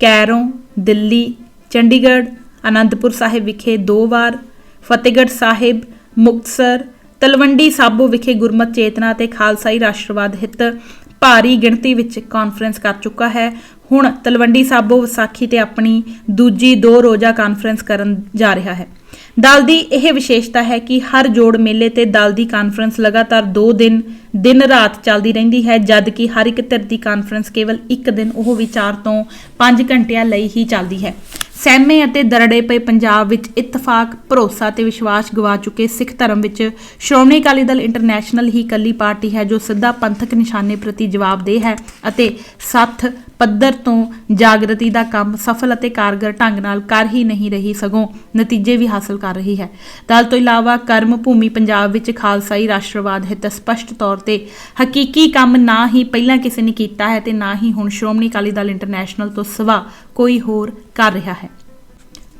ਕੈਰੋਂ, ਦਿੱਲੀ, ਚੰਡੀਗੜ੍ਹ, ਅਨੰਦਪੁਰ ਸਾਹਿਬ ਵਿਖੇ ਦੋ ਵਾਰ, ਫਤਿਹਗੜ੍ਹ ਸਾਹਿਬ, ਮੁਕਤਸਰ, ਤਲਵੰਡੀ ਸਾਬੋ ਵਿਖੇ ਗੁਰਮਤ ਚੇਤਨਾ ਤੇ ਖਾਲਸਾਈ ਰਾਸ਼ਟਰਵਾਦ ਹਿੱਤ ਭਾਰੀ ਗਿਣਤੀ ਵਿੱਚ ਕਾਨਫਰੰਸ ਕਰ ਚੁੱਕਾ ਹੈ। ਹੁਣ ਤਲਵੰਡੀ ਸਾਬੋ ਵਿਸਾਖੀ ਤੇ ਆਪਣੀ ਦੂਜੀ ਦੋ ਰੋਜ਼ਾ ਕਾਨਫਰੰਸ ਕਰਨ ਜਾ ਰਿਹਾ ਹੈ। ਦਲ ਦੀ ਇਹ ਵਿਸ਼ੇਸ਼ਤਾ ਹੈ ਕਿ ਹਰ ਜੋੜ ਮੇਲੇ ਤੇ ਦਲ ਦੀ ਕਾਨਫਰੰਸ ਲਗਾਤਾਰ 2 ਦਿਨ ਦਿਨ ਰਾਤ ਚੱਲਦੀ ਰਹਿੰਦੀ ਹੈ, ਜਦ ਕਿ ਹਰ ਇੱਕ ਧਿਰ ਦੀ ਕਾਨਫਰੰਸ ਕੇਵਲ ਇੱਕ ਦਿਨ, ਉਹ ਵੀ 4 ਤੋਂ 5 ਘੰਟਿਆਂ ਲਈ ਹੀ ਚੱਲਦੀ ਹੈ। ਸਹਿਮੇ ਅਤੇ ਦਰੜੇ ਪਏ ਪੰਜਾਬ ਵਿੱਚ ਇਤਫਾਕ, ਭਰੋਸਾ ਤੇ ਵਿਸ਼ਵਾਸ ਗਵਾ ਚੁੱਕੇ ਸਿੱਖ ਧਰਮ ਵਿੱਚ ਸ਼੍ਰੋਮਣੀ ਅਕਾਲੀ ਦਲ ਇੰਟਰਨੈਸ਼ਨਲ ਹੀ ਇਕੱਲੀ ਪਾਰਟੀ ਹੈ ਜੋ ਸਿੱਧਾ ਪੰਥਕ ਨਿਸ਼ਾਨੇ ਪ੍ਰਤੀ ਜਵਾਬਦੇਹ ਹੈ ਅਤੇ ਸੱਥ ਪੱਧਰ ਤੋਂ ਜਾਗਰਤੀ ਦਾ ਕੰਮ ਸਫਲ ਅਤੇ ਕਾਰਗਰ ਢੰਗ ਨਾਲ ਕਰ ਹੀ ਨਹੀਂ ਰਹੀ ਸਗੋਂ ਨਤੀਜੇ ਵੀ ਹਾਸਲ ਕਰ ਰਹੀ ਹੈ। ਦਲ ਤੋਂ ਇਲਾਵਾ ਕਰਮ ਭੂਮੀ ਪੰਜਾਬ ਵਿੱਚ ਖਾਲਸਾਈ ਰਾਸ਼ਟਰਵਾਦ ਹਿੱਤ ਸਪਸ਼ਟ ਤੌਰ ਤੇ ਹਕੀਕੀ ਕੰਮ ਨਾ ਹੀ ਪਹਿਲਾਂ ਕਿਸੇ ਨੇ ਕੀਤਾ ਹੈ ਤੇ ਨਾ ਹੀ ਹੁਣ ਸ਼੍ਰੋਮਣੀ ਅਕਾਲੀ ਦਲ ਇੰਟਰਨੈਸ਼ਨਲ ਤੋਂ ਸਿਵਾ ਕੋਈ ਹੋਰ ਕਰ ਰਿਹਾ ਹੈ।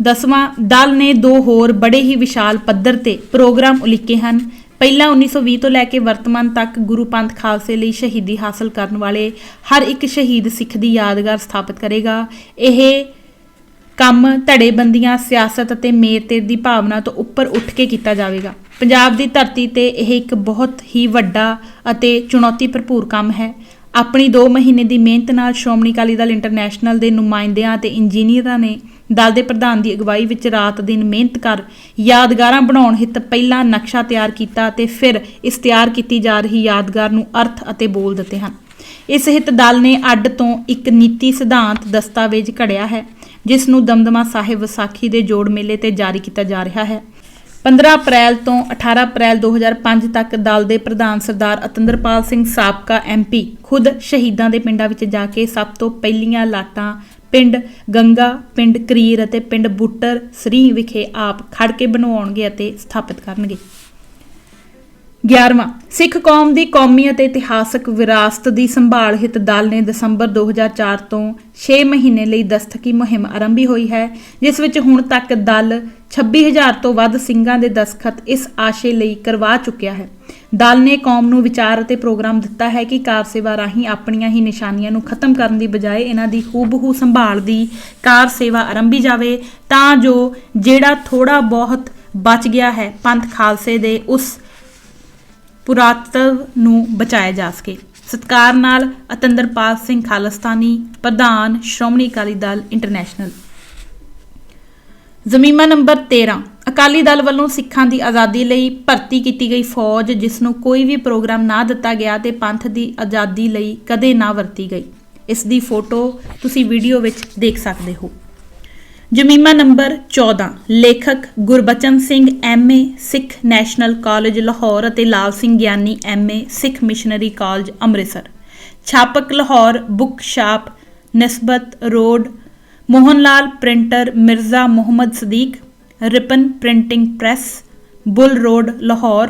ਦਸਵਾਂ, ਦਲ ਨੇ ਦੋ ਹੋਰ ਬੜੇ ਹੀ ਵਿਸ਼ਾਲ ਪੱਧਰ ਤੇ ਪ੍ਰੋਗਰਾਮ ਉਲੀਕੇ ਹਨ। ਪਹਿਲਾ 1920 ਤੋਂ ਲੈ ਕੇ ਵਰਤਮਾਨ ਤੱਕ ਗੁਰੂ ਪੰਥ ਖਾਲਸੇ ਲਈ ਸ਼ਹੀਦੀ ਹਾਸਲ ਕਰਨ ਵਾਲੇ ਹਰ ਇੱਕ ਸ਼ਹੀਦ ਸਿੱਖ ਦੀ ਯਾਦਗਾਰ ਸਥਾਪਿਤ ਕਰੇਗਾ। ਇਹ ਕੰਮ ਧੜੇਬੰਦੀਆਂ, ਸਿਆਸਤ ਅਤੇ ਮੇਰ ਦੀ ਭਾਵਨਾ ਤੋਂ ਉੱਪਰ ਉੱਠ ਕੇ ਕੀਤਾ ਜਾਵੇਗਾ। ਪੰਜਾਬ ਦੀ ਧਰਤੀ ਤੇ ਇਹ ਇੱਕ ਬਹੁਤ ਹੀ ਵੱਡਾ ਅਤੇ ਚੁਣੌਤੀ ਭਰਪੂਰ ਕੰਮ ਹੈ। ਆਪਣੀ 2 ਮਹੀਨੇ ਦੀ ਮਿਹਨਤ ਨਾਲ ਸ਼੍ਰੋਮਣੀ ਅਕਾਲੀ ਦਲ ਇੰਟਰਨੈਸ਼ਨਲ ਦੇ ਨੁਮਾਇੰਦਿਆਂ ਅਤੇ ਇੰਜੀਨੀਅਰਾਂ ਨੇ ਦਲ ਦੇ ਪ੍ਰਧਾਨ ਦੀ ਅਗਵਾਈ ਵਿੱਚ ਰਾਤ ਦਿਨ ਮਿਹਨਤ ਕਰ ਯਾਦਗਾਰਾਂ ਬਣਾਉਣ ਹਿੱਤ ਪਹਿਲਾ ਨਕਸ਼ਾ ਤਿਆਰ ਕੀਤਾ ਤੇ ਫਿਰ ਇਸ ਤਿਆਰ ਕੀਤੀ ਜਾ ਰਹੀ ਯਾਦਗਾਰ ਨੂੰ ਅਰਥ ਅਤੇ ਬੋਲ ਦਿੱਤੇ ਹਨ। ਇਸ ਹਿੱਤ ਦਲ ਨੇ ਅੱਡ ਤੋਂ ਇੱਕ ਨੀਤੀ ਸਿਧਾਂਤ ਦਸਤਾਵੇਜ਼ ਘੜਿਆ ਹੈ, ਜਿਸ ਨੂੰ ਦਮਦਮਾ ਸਾਹਿਬ ਵਿਸਾਖੀ ਦੇ ਜੋੜ ਮੇਲੇ ਤੇ ਜਾਰੀ ਕੀਤਾ ਜਾ ਰਿਹਾ ਹੈ। 15 ਅਪ੍ਰੈਲ ਤੋਂ 18 ਅਪ੍ਰੈਲ 2005 ਤੱਕ ਦਲ ਦੇ ਪ੍ਰਧਾਨ ਸਰਦਾਰ ਅਤੰਦਰਪਾਲ ਸਿੰਘ ਸਾਬਕਾ ਐਮਪੀ ਖੁਦ ਸ਼ਹੀਦਾਂ ਦੇ ਪਿੰਡਾਂ ਵਿੱਚ ਜਾ ਕੇ ਸਭ ਤੋਂ ਪਹਿਲੀਆਂ ਲਾਟਾਂ ਪਿੰਡ ਗੰਗਾ, ਪਿੰਡ ਕਰੀਰ ਅਤੇ ਪਿੰਡ ਬੁੱਟਰ ਸਰੀ ਵਿਖੇ ਆਪ ਖੜ ਕੇ ਬਣਵਾਉਣਗੇ ਅਤੇ ਸਥਾਪਿਤ ਕਰਨਗੇ। 11ਵਾਂ ਸਿੱਖ ਕੌਮ ਦੀ ਕੌਮੀ ਅਤੇ ਇਤਿਹਾਸਕ ਵਿਰਾਸਤ ਦੀ ਸੰਭਾਲ ਹਿੱਤ ਦਲ ਨੇ ਦਸੰਬਰ 2004 ਤੋਂ 6 ਮਹੀਨੇ ਲਈ ਦਸਤਕੀ ਮੁਹਿੰਮ ਆਰੰਭੀ ਹੋਈ ਹੈ, ਜਿਸ ਵਿੱਚ ਹੁਣ ਤੱਕ ਦਲ 26000 ਤੋਂ ਵੱਧ ਸਿੰਘਾਂ ਦੇ ਦਸਖਤ ਇਸ ਆਸ਼ੇ ਲਈ ਕਰਵਾ ਚੁੱਕਿਆ ਹੈ। ਦਲ ਨੇ ਕੌਮ ਨੂੰ ਵਿਚਾਰ ਅਤੇ ਪ੍ਰੋਗਰਾਮ ਦਿੱਤਾ ਹੈ ਕਿ ਕਾਰ ਸੇਵਾ ਰਾਹੀਂ ਆਪਣੀਆਂ ਹੀ ਨਿਸ਼ਾਨੀਆਂ ਨੂੰ ਖਤਮ ਕਰਨ ਦੀ ਬਜਾਏ ਇਹਨਾਂ ਦੀ ਹੂਬਹੂ ਸੰਭਾਲ ਦੀ ਕਾਰ ਸੇਵਾ ਆਰੰਭੀ ਜਾਵੇ, ਤਾਂ ਜੋ ਜਿਹੜਾ ਥੋੜਾ ਬਹੁਤ ਬਚ ਗਿਆ ਹੈ ਪੰਥ ਖਾਲਸੇ ਦੇ ਉਸ ਪੁਰਾਤਵ ਨੂੰ ਬਚਾਇਆ ਜਾ ਸਕੇ। ਸਤਕਾਰ ਨਾਲ ਅਤੰਦਰਪਾਲ ਸਿੰਘ ਖਾਲਸਤਾਨੀ, ਪ੍ਰਧਾਨ ਸ਼੍ਰੋਮਣੀ ਅਕਾਲੀ ਦਲ ਇੰਟਰਨੈਸ਼ਨਲ। ਜ਼ਮੀਮਾ ਨੰਬਰ 13 ਅਕਾਲੀ ਦਲ ਵੱਲੋਂ ਸਿੱਖਾਂ ਦੀ ਆਜ਼ਾਦੀ ਲਈ ਭਰਤੀ ਕੀਤੀ ਗਈ ਫੌਜ, ਜਿਸ ਨੂੰ ਕੋਈ ਵੀ ਪ੍ਰੋਗਰਾਮ ਨਾ ਦਿੱਤਾ ਗਿਆ ਤੇ ਪੰਥ ਦੀ ਆਜ਼ਾਦੀ ਲਈ ਕਦੇ ਨਾ ਵਰਤੀ ਗਈ। ਇਸ ਦੀ ਫੋਟੋ ਤੁਸੀਂ ਵੀਡੀਓ ਵਿੱਚ ਦੇਖ ਸਕਦੇ ਹੋ। ਜਮੀਮਾ ਨੰਬਰ 14 ਲੇਖਕ Gurbachan Singh MA Sikh national college, Lahore ਅਤੇ Lal Singh Giani MA Sikh missionary college, Amritsar. ਛਾਪਕ Lahore, book shop, Nisbat road Mohan Lal printer, Mirza Muhammad Sadiq Ripon printing press, Bull road, Lahore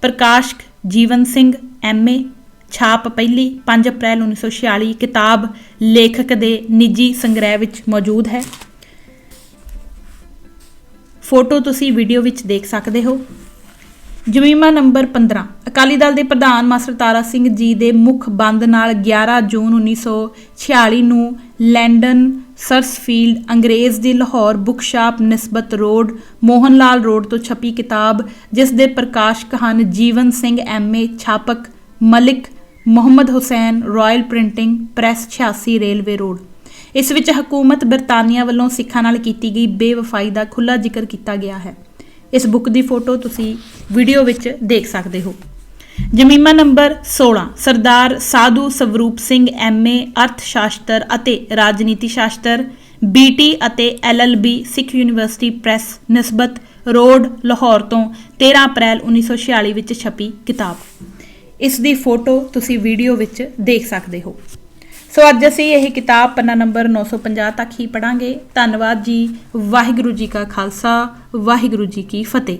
ਪ੍ਰਕਾਸ਼ਕ Jiwan Singh MA ਛਾਪ ਪਹਿਲੀ 5 ਅਪ੍ਰੈਲ 1946 ਕਿਤਾਬ ਲੇਖਕ ਦੇ ਨਿੱਜੀ ਸੰਗ੍ਰਹਿ ਵਿੱਚ ਮੌਜੂਦ ਹੈ। ਫੋਟੋ ਤੁਸੀਂ ਵੀਡੀਓ ਵਿੱਚ ਦੇਖ ਸਕਦੇ ਹੋ। ਜਮੀਮਾ ਨੰਬਰ 15 ਅਕਾਲੀ ਦਲ ਦੇ ਪ੍ਰਧਾਨ ਮਾਸਟਰ ਤਾਰਾ ਸਿੰਘ ਜੀ ਦੇ ਮੁੱਖ ਬੰਦ ਨਾਲ 11 ਜੂਨ 1946 ਨੂੰ ਲੈਂਡਨ ਸਰਸਫੀਲਡ ਅੰਗਰੇਜ਼ ਦੀ Lahore bookshop Nisbat road Mohan Lal road ਤੋਂ ਛਪੀ ਕਿਤਾਬ, ਜਿਸ ਦੇ ਪ੍ਰਕਾਸ਼ਕ ਹਨ Jiwan Singh MA ਛਾਪਕ Malik, Muhammad Hussain, royal printing, press 86 railway road. ਇਸ ਵਿੱਚ ਹਕੂਮਤ ਬਰਤਾਨੀਆ ਵੱਲੋਂ ਸਿੱਖਾਂ ਨਾਲ ਕੀਤੀ ਗਈ ਬੇਵਫਾਈ ਦਾ ਖੁੱਲਾ ਜ਼ਿਕਰ ਕੀਤਾ ਗਿਆ ਹੈ। ਇਸ ਬੁੱਕ ਦੀ ਫੋਟੋ ਤੁਸੀਂ ਵੀਡੀਓ ਵਿੱਚ ਦੇਖ ਸਕਦੇ ਹੋ। ਜਮੀਮਾ ਨੰਬਰ 16 ਸਰਦਾਰ ਸਾਧੂ ਸਵਰੂਪ ਸਿੰਘ ਐਮਏ ਅਰਥ ਸ਼ਾਸਤਰ ਅਤੇ ਰਾਜਨੀਤੀ ਸ਼ਾਸਤਰ ਬੀਟੀ ਅਤੇ LLB Sikh university press Nisbat, road, Lahore ਤੋਂ 13 ਅਪ੍ਰੈਲ 1946 ਵਿੱਚ ਛਪੀ ਕਿਤਾਬ। ਇਸ ਦੀ ਫੋਟੋ ਤੁਸੀਂ ਵੀਡੀਓ ਵਿੱਚ ਦੇਖ ਸਕਦੇ ਹੋ। ਸੋ ਅੱਜ ਅਸੀਂ ਇਹ ਕਿਤਾਬ ਪੰਨਾ ਨੰਬਰ 950 ਤੱਕ ਹੀ ਪੜਾਂਗੇ ਧੰਨਵਾਦ ਜੀ। ਵਾਹਿਗੁਰੂ ਜੀ ਕਾ ਖਾਲਸਾ, ਵਾਹਿਗੁਰੂ ਜੀ ਕੀ ਫਤਿਹ।